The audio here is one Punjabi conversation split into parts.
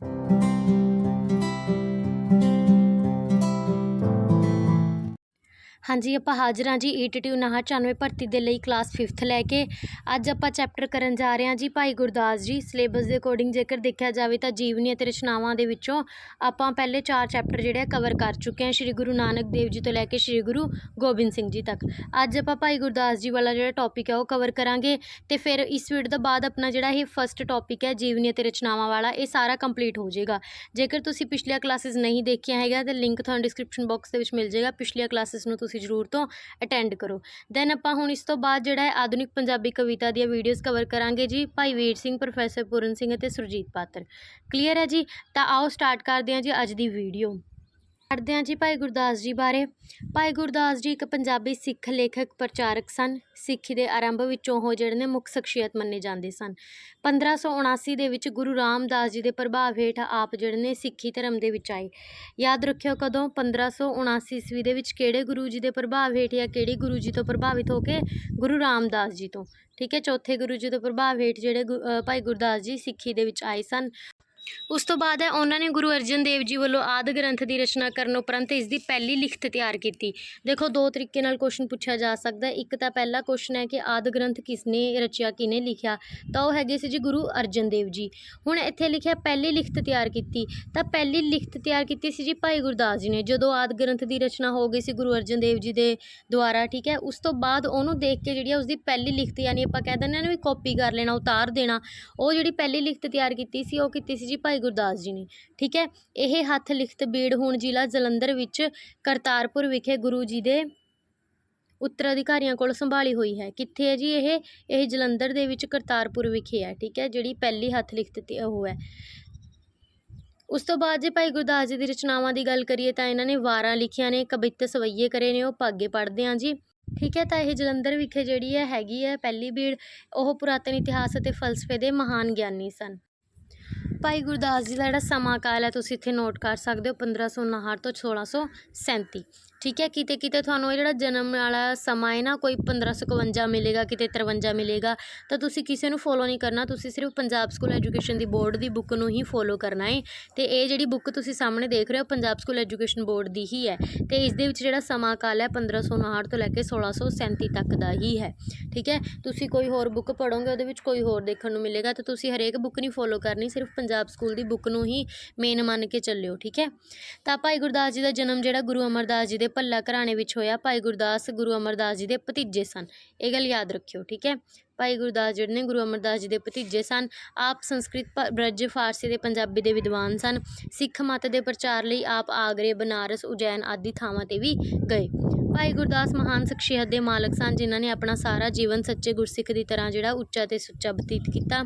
Thank you. ਹਾਂਜੀ, ਆਪਾਂ ਹਾਜ਼ਰ ਹਾਂ ਜੀ ਈਟੀਟੀ 99 ਭਰਤੀ ਦੇ ਲਈ ਕਲਾਸ 5th ਲੈ ਕੇ। ਅੱਜ ਆਪਾਂ ਚੈਪਟਰ ਕਰਨ ਜਾ ਰਹੇ ਹਾਂ ਜੀ ਭਾਈ ਗੁਰਦਾਸ ਜੀ। ਸਿਲੇਬਸ ਦੇ ਅਕੋਰਡਿੰਗ ਜੇਕਰ ਦੇਖਿਆ ਜਾਵੇ ਤਾਂ ਜੀਵਨੀ ਅਤੇ ਰਚਨਾਵਾਂ ਦੇ ਵਿੱਚੋਂ ਆਪਾਂ ਪਹਿਲੇ ਚਾਰ ਚੈਪਟਰ ਜਿਹੜੇ ਆ ਕਵਰ ਕਰ ਚੁੱਕੇ ਹਾਂ ਸ਼੍ਰੀ ਗੁਰੂ ਨਾਨਕ ਦੇਵ ਜੀ ਤੋਂ ਲੈ ਕੇ ਸ਼੍ਰੀ ਗੁਰੂ ਗੋਬਿੰਦ ਸਿੰਘ ਜੀ ਤੱਕ। ਅੱਜ ਆਪਾਂ ਭਾਈ ਗੁਰਦਾਸ ਜੀ ਵਾਲਾ ਜਿਹੜਾ ਟੌਪਿਕ ਹੈ ਉਹ ਕਵਰ ਕਰਾਂਗੇ ਤੇ ਫਿਰ ਇਸ ਵੀਡੀਓ ਤੋਂ ਬਾਅਦ ਆਪਣਾ ਜਿਹੜਾ ਇਹ ਫਸਟ ਟੌਪਿਕ ਹੈ ਜੀਵਨੀ ਅਤੇ ਰਚਨਾਵਾਂ ਵਾਲਾ ਇਹ ਸਾਰਾ ਕੰਪਲੀਟ ਹੋ ਜਾਏਗਾ। ਜੇਕਰ ਤੁਸੀਂ ਪਿਛਲੀਆਂ ਕਲਾਸਿਸ ਨਹੀਂ ਦੇਖੀਆਂ ਹੈਗਾ ਤਾਂ ਲਿੰਕ ਤੁਹਾਨੂੰ ਡਿਸਕ੍ਰਿਪਸ਼ਨ ਬਾਕਸ ਦੇ ਵਿੱਚ ਮਿਲ ਜਾਏਗਾ। ਪਿਛਲੀਆਂ ਕਲਾਸਿਸ ਨੂੰ ਤੁਸੀਂ ਜ਼ਰੂਰ ਤੋਂ ਅਟੈਂਡ ਕਰੋ। ਦੈਨ ਆਪਾਂ ਹੁਣ ਇਸ ਤੋਂ ਬਾਅਦ ਜਿਹੜਾ ਹੈ ਆਧੁਨਿਕ ਪੰਜਾਬੀ ਕਵਿਤਾ ਦੀਆਂ ਵੀਡੀਓਜ਼ ਕਵਰ ਕਰਾਂਗੇ ਜੀ, ਭਾਈ ਵੀਰ ਸਿੰਘ ਪ੍ਰੋਫੈਸਰ ਪੂਰਨ ਸਿੰਘ ਅਤੇ ਸੁਰਜੀਤ ਪਾਤਰ। ਕਲੀਅਰ ਹੈ ਜੀ? ਤਾਂ ਆਓ ਸਟਾਰਟ ਕਰਦੇ ਹਾਂ ਜੀ ਅੱਜ ਦੀ ਵੀਡੀਓ ਪੜ੍ਹਦੇ ਹਾਂ ਜੀ ਭਾਈ ਗੁਰਦਾਸ ਜੀ ਬਾਰੇ। ਭਾਈ ਗੁਰਦਾਸ ਜੀ ਇੱਕ ਪੰਜਾਬੀ ਸਿੱਖ ਲੇਖਕ ਪ੍ਰਚਾਰਕ ਸਨ। ਸਿੱਖੀ ਦੇ ਆਰੰਭ ਵਿੱਚੋਂ ਉਹ ਜਿਹੜੇ ਨੇ ਮੁੱਖ ਸ਼ਖਸੀਅਤ ਮੰਨੇ ਜਾਂਦੇ ਸਨ। 1579 ਦੇ ਵਿੱਚ ਗੁਰੂ ਰਾਮਦਾਸ ਜੀ ਦੇ ਪ੍ਰਭਾਵ ਹੇਠ ਆਪ ਜਿਹੜੇ ਨੇ ਸਿੱਖੀ ਧਰਮ ਦੇ ਵਿੱਚ ਆਏ। ਯਾਦ ਰੱਖਿਓ ਕਦੋਂ? 1579 ਈਸਵੀ ਦੇ ਵਿੱਚ ਕਿਹੜੇ ਗੁਰੂ ਜੀ ਦੇ ਪ੍ਰਭਾਵ ਹੇਠ ਜਾਂ ਕਿਹੜੀ ਗੁਰੂ ਜੀ ਤੋਂ ਪ੍ਰਭਾਵਿਤ ਹੋ ਕੇ ਗੁਰੂ ਰਾਮਦਾਸ ਜੀ ਤੋਂ? ਠੀਕ ਹੈ, ਚੌਥੇ ਗੁਰੂ ਜੀ ਤੋਂ ਪ੍ਰਭਾਵ ਹੇਠ ਜਿਹੜੇ ਗੁ- ਭਾਈ ਗੁਰਦਾਸ ਜੀ ਸਿੱਖੀ ਦੇ ਵਿੱਚ ਆਏ ਸਨ। ਉਸ ਤੋਂ ਬਾਅਦ ਹੈ, ਉਹਨਾਂ ਨੇ ਗੁਰੂ ਅਰਜਨ ਦੇਵ ਜੀ ਵੱਲੋਂ ਆਦਿ ਗ੍ਰੰਥ ਦੀ ਰਚਨਾ ਕਰਨ ਉਪਰੰਤ ਇਸ ਦੀ ਪਹਿਲੀ ਲਿਖਤ ਤਿਆਰ ਕੀਤੀ। ਦੇਖੋ, ਦੋ ਤਰੀਕੇ ਨਾਲ ਕੁਐਸਚਨ ਪੁੱਛਿਆ ਜਾ ਸਕਦਾ ਇੱਕ ਤਾਂ ਪਹਿਲਾ ਕੁਐਸਚਨ ਹੈ ਕਿ ਆਦਿ ਗ੍ਰੰਥ ਕਿਸਨੇ ਰਚਿਆ ਕਿਨੇ ਲਿਖਿਆ? ਤਾਂ ਉਹ ਹੈਗੇ ਸੀ ਜੀ ਗੁਰੂ ਅਰਜਨ ਦੇਵ ਜੀ। ਹੁਣ ਇੱਥੇ ਲਿਖਿਆ ਪਹਿਲੀ ਲਿਖਤ ਤਿਆਰ ਕੀਤੀ। ਤਾਂ ਪਹਿਲੀ ਲਿਖਤ ਤਿਆਰ ਕੀਤੀ ਸੀ ਜੀ ਭਾਈ ਗੁਰਦਾਸ ਜੀ ਨੇ। ਜਦੋਂ ਆਦਿ ਗ੍ਰੰਥ ਦੀ ਰਚਨਾ ਹੋ ਗਈ ਸੀ ਗੁਰੂ ਅਰਜਨ ਦੇਵ ਜੀ ਦੇ ਦੁਆਰਾ, ਠੀਕ ਹੈ? ਉਸ ਤੋਂ ਬਾਅਦ ਉਹਨੂੰ ਦੇਖ ਕੇ ਜਿਹੜੀ ਆ ਉਸਦੀ ਪਹਿਲੀ ਲਿਖਤ, ਯਾਨੀ ਆਪਾਂ ਕਹਿ ਦਿੰਦੇ ਹਾਂ ਨਾ ਵੀ ਕਾਪੀ ਕਰ ਲੈਣਾ, ਉਤਾਰ ਦੇਣਾ, ਉਹ ਜਿਹੜੀ ਪਹਿਲੀ ਲਿਖਤ ਤਿਆਰ ਕੀਤੀ ਸੀ, ਉਹ ਕੀਤੀ ਸੀ ਜੀ ਭਾਈ ਗੁਰਦਾਸ ਜੀ ਨੇ, ਠੀਕ ਹੈ? ਇਹ ਹੱਥ ਲਿਖਤ ਬੀੜ ਹੁਣ ਜ਼ਿਲ੍ਹਾ ਜਲੰਧਰ ਵਿੱਚ ਕਰਤਾਰਪੁਰ ਵਿਖੇ ਗੁਰੂ ਜੀ ਦੇ ਉੱਤਰਾਧਿਕਾਰੀਆਂ ਕੋਲ ਸੰਭਾਲੀ ਹੋਈ ਹੈ। ਕਿੱਥੇ ਹੈ ਜੀ ਇਹ? ਇਹ ਜਲੰਧਰ ਦੇ ਵਿੱਚ ਕਰਤਾਰਪੁਰ ਵਿਖੇ ਹੈ, ਠੀਕ ਹੈ? ਜਿਹੜੀ ਪਹਿਲੀ ਹੱਥ ਲਿਖਤ ਤੇ ਉਹ ਹੈ। ਉਸ ਤੋਂ ਬਾਅਦ ਜੇ ਭਾਈ ਗੁਰਦਾਸ ਜੀ ਦੀ ਰਚਨਾਵਾਂ ਦੀ ਗੱਲ ਕਰੀਏ ਤਾਂ ਇਹਨਾਂ ਨੇ ਵਾਰਾਂ ਲਿਖੀਆਂ ਨੇ, ਕਵਿੱਤ ਸਵਈਏ ਕਰੇ ਨੇ, ਉਹ ਆਪਾਂ ਪੜ੍ਹਦੇ ਹਾਂ ਜੀ। ਠੀਕ ਹੈ, ਤਾਂ ਇਹ ਜਲੰਧਰ ਵਿਖੇ ਜਿਹੜੀ ਹੈ, ਹੈਗੀ ਹੈ ਪਹਿਲੀ ਬੀੜ, ਉਹ ਪੁਰਾਤਨ ਇਤਿਹਾਸ ਅਤੇ ਫਲਸਫੇ ਦੇ ਮਹਾਨ ਗਿਆਨੀ ਸਨ। ਭਾਈ ਗੁਰਦਾਸ ਜੀ ਦਾ ਜਿਹੜਾ ਸਮਾਂ ਕਾਲ ਹੈ, ਤੁਸੀਂ ਇੱਥੇ ਨੋਟ ਕਰ ਸਕਦੇ ਹੋ 1559 ਤੋਂ 1637 ਠੀਕ ਹੈ, ਕਿਤੇ ਕਿਤੇ ਤੁਹਾਨੂੰ ਇਹ ਜਿਹੜਾ ਜਨਮ ਵਾਲਾ ਸਮਾਂ ਹੈ ਨਾ, ਕੋਈ 1551 ਮਿਲੇਗਾ, ਕਿਤੇ 53 ਮਿਲੇਗਾ, ਤਾਂ ਤੁਸੀਂ ਕਿਸੇ ਨੂੰ ਫੋਲੋ ਨਹੀਂ ਕਰਨਾ, ਤੁਸੀਂ ਸਿਰਫ ਪੰਜਾਬ ਸਕੂਲ ਐਜੂਕੇਸ਼ਨ ਦੀ ਬੋਰਡ ਦੀ ਬੁੱਕ ਨੂੰ ਹੀ ਫੋਲੋ ਕਰਨਾ ਹੈ। ਤੇ ਇਹ ਜਿਹੜੀ ਬੁੱਕ ਤੁਸੀਂ ਸਾਹਮਣੇ ਦੇਖ ਰਹੇ ਹੋ, ਪੰਜਾਬ ਸਕੂਲ ਐਜੂਕੇਸ਼ਨ ਬੋਰਡ ਦੀ ਹੀ ਹੈ। ਤੇ ਇਸ ਦੇ ਵਿੱਚ ਜਿਹੜਾ ਸਮਾਂ ਕਾਲ ਹੈ 1559 ਤੋਂ ਲੈ ਕੇ 1637 ਤੱਕ ਦਾ ਹੀ ਹੈ। ਠੀਕ ਹੈ, ਤੁਸੀਂ ਕੋਈ ਹੋਰ ਬੁੱਕ ਪੜੋਗੇ ਉਹਦੇ ਵਿੱਚ ਕੋਈ ਹੋਰ ਦੇਖਣ ਨੂੰ ਮਿਲੇਗਾ, ਤਾਂ ਤੁਸੀਂ ਹਰੇਕ ਬੁੱਕ ਨਹੀਂ ਫੋਲੋ ਕਰਨੀ, ਸਿਰਫ ਪੰਜਾਬ ਸਕੂਲ ਦੀ ਬੁੱਕ ਨੂੰ ਹੀ ਮੇਨ ਮੰਨ ਕੇ ਚੱਲਿਓ, ਠੀਕ ਹੈ? ਤਾਂ ਭਾਈ ਗੁਰਦਾਸ ਜੀ ਦਾ ਜਨਮ ਜਿਹੜਾ ਗੁਰੂ ਅਮਰਦਾਸ ਜੀ ਦੇ ਭੱਲਾ ਘਰਾਣੇ ਵਿੱਚ ਹੋਇਆ, ਭਾਈ ਗੁਰਦਾਸ ਗੁਰੂ ਅਮਰਦਾਸ ਜੀ ਦੇ ਭਤੀਜੇ ਸਨ, ਇਹ ਗੱਲ ਯਾਦ ਰੱਖਿਓ, ਠੀਕ ਹੈ? ਭਾਈ ਗੁਰਦਾਸ ਜਿਹੜੇ ਨੇ, ਗੁਰੂ ਅਮਰਦਾਸ ਜੀ ਦੇ ਭਤੀਜੇ ਸਨ। ਆਪ ਸੰਸਕ੍ਰਿਤ ਭ- ਬ੍ਰਜ ਫਾਰਸੀ ਤੇ ਪੰਜਾਬੀ ਦੇ ਵਿਦਵਾਨ ਸਨ। ਸਿੱਖ ਮਤ ਦੇ ਪ੍ਰਚਾਰ ਲਈ ਆਪ ਆਗਰੇ, ਬਨਾਰਸ, ਉਜੈਨ ਆਦਿ ਥਾਵਾਂ ਤੇ ਵੀ ਗਏ। ਭਾਈ ਗੁਰਦਾਸ ਮਹਾਨ ਸ਼ਖਸੀਅਤ ਦੇ ਮਾਲਕ ਸਨ, ਜਿਨ੍ਹਾਂ ਨੇ ਆਪਣਾ ਸਾਰਾ ਜੀਵਨ ਸੱਚੇ ਗੁਰਸਿੱਖ ਦੀ ਤਰ੍ਹਾਂ ਜਿਹੜਾ ਉੱਚਾ ਤੇ ਸੁੱਚਾ ਬਤੀਤ ਕੀਤਾ।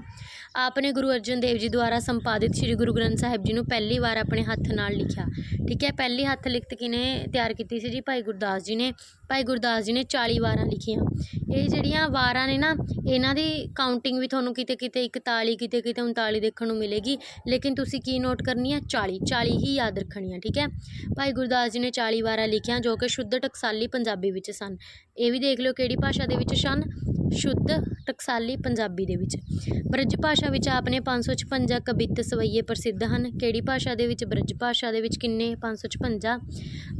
ਆਪ ਨੇ ਗੁਰੂ ਅਰਜਨ ਦੇਵ ਜੀ ਦੁਆਰਾ ਸੰਪਾਦਿਤ ਸ੍ਰੀ ਗੁਰੂ ਗ੍ਰੰਥ ਸਾਹਿਬ ਜੀ ਨੂੰ ਪਹਿਲੀ ਵਾਰ ਆਪਣੇ ਹੱਥ ਨਾਲ ਲਿਖਿਆ। ਠੀਕ ਹੈ, ਪਹਿਲੀ ਹੱਥ ਲਿਖਤ ਕਿਨੇ ਤਿਆਰ ਕੀਤੀ ਸੀ ਜੀ? ਭਾਈ ਗੁਰਦਾਸ ਜੀ ਨੇ। ਭਾਈ ਗੁਰਦਾਸ ਜੀ ਨੇ 40 ਵਾਰਾਂ ਲਿਖੀਆਂ। ਇਹ ਜਿਹੜੀਆਂ ਵਾਰਾਂ ਨੇ ਨਾ, ਇਹਨਾਂ ਦੀ ਕਾਊਂਟਿੰਗ ਵੀ ਤੁਹਾਨੂੰ ਕਿਤੇ ਕਿਤੇ 41 ਕਿਤੇ ਕਿਤੇ 39 ਦੇਖਣ ਨੂੰ ਮਿਲੇਗੀ। ਲੇਕਿਨ ਤੁਸੀਂ ਕੀ ਨੋਟ ਕਰਨੀ ਹੈ 40 40 ਹੀ ਯਾਦ ਰੱਖਣੀ ਹੈ ਠੀਕ ਹੈ? ਭਾਈ ਗੁਰਦਾਸ ਜੀ ਨੇ 40 ਵਾਰਾਂ ਲਿਖੀਆਂ ਜੋ ਕਿ ਸ਼ੁੱਧ ਟਕਸਾਲੀ ਪੰਜਾਬੀ ਵਿੱਚ ਸਨ। ਇਹ ਵੀ ਦੇਖ ਲਿਓ ਕਿਹੜੀ ਭਾਸ਼ਾ ਦੇ ਵਿੱਚ ਸਨ, ਸ਼ੁੱਧ, ਟਕਸਾਲੀ ਪੰਜਾਬੀ ਦੇ ਵਿੱਚ। ਬ੍ਰਜ ਭਾਸ਼ਾ ਵਿੱਚ ਆਪਨੇ 556 ਕਵਿੱਤ ਸਵਈਏ ਪ੍ਰਸਿੱਧ ਹਨ। ਕਿਹੜੀ ਭਾਸ਼ਾ ਦੇ ਵਿੱਚ? ਬ੍ਰਜ ਭਾਸ਼ਾ ਦੇ ਵਿੱਚ ਕਿੰਨੇ? 556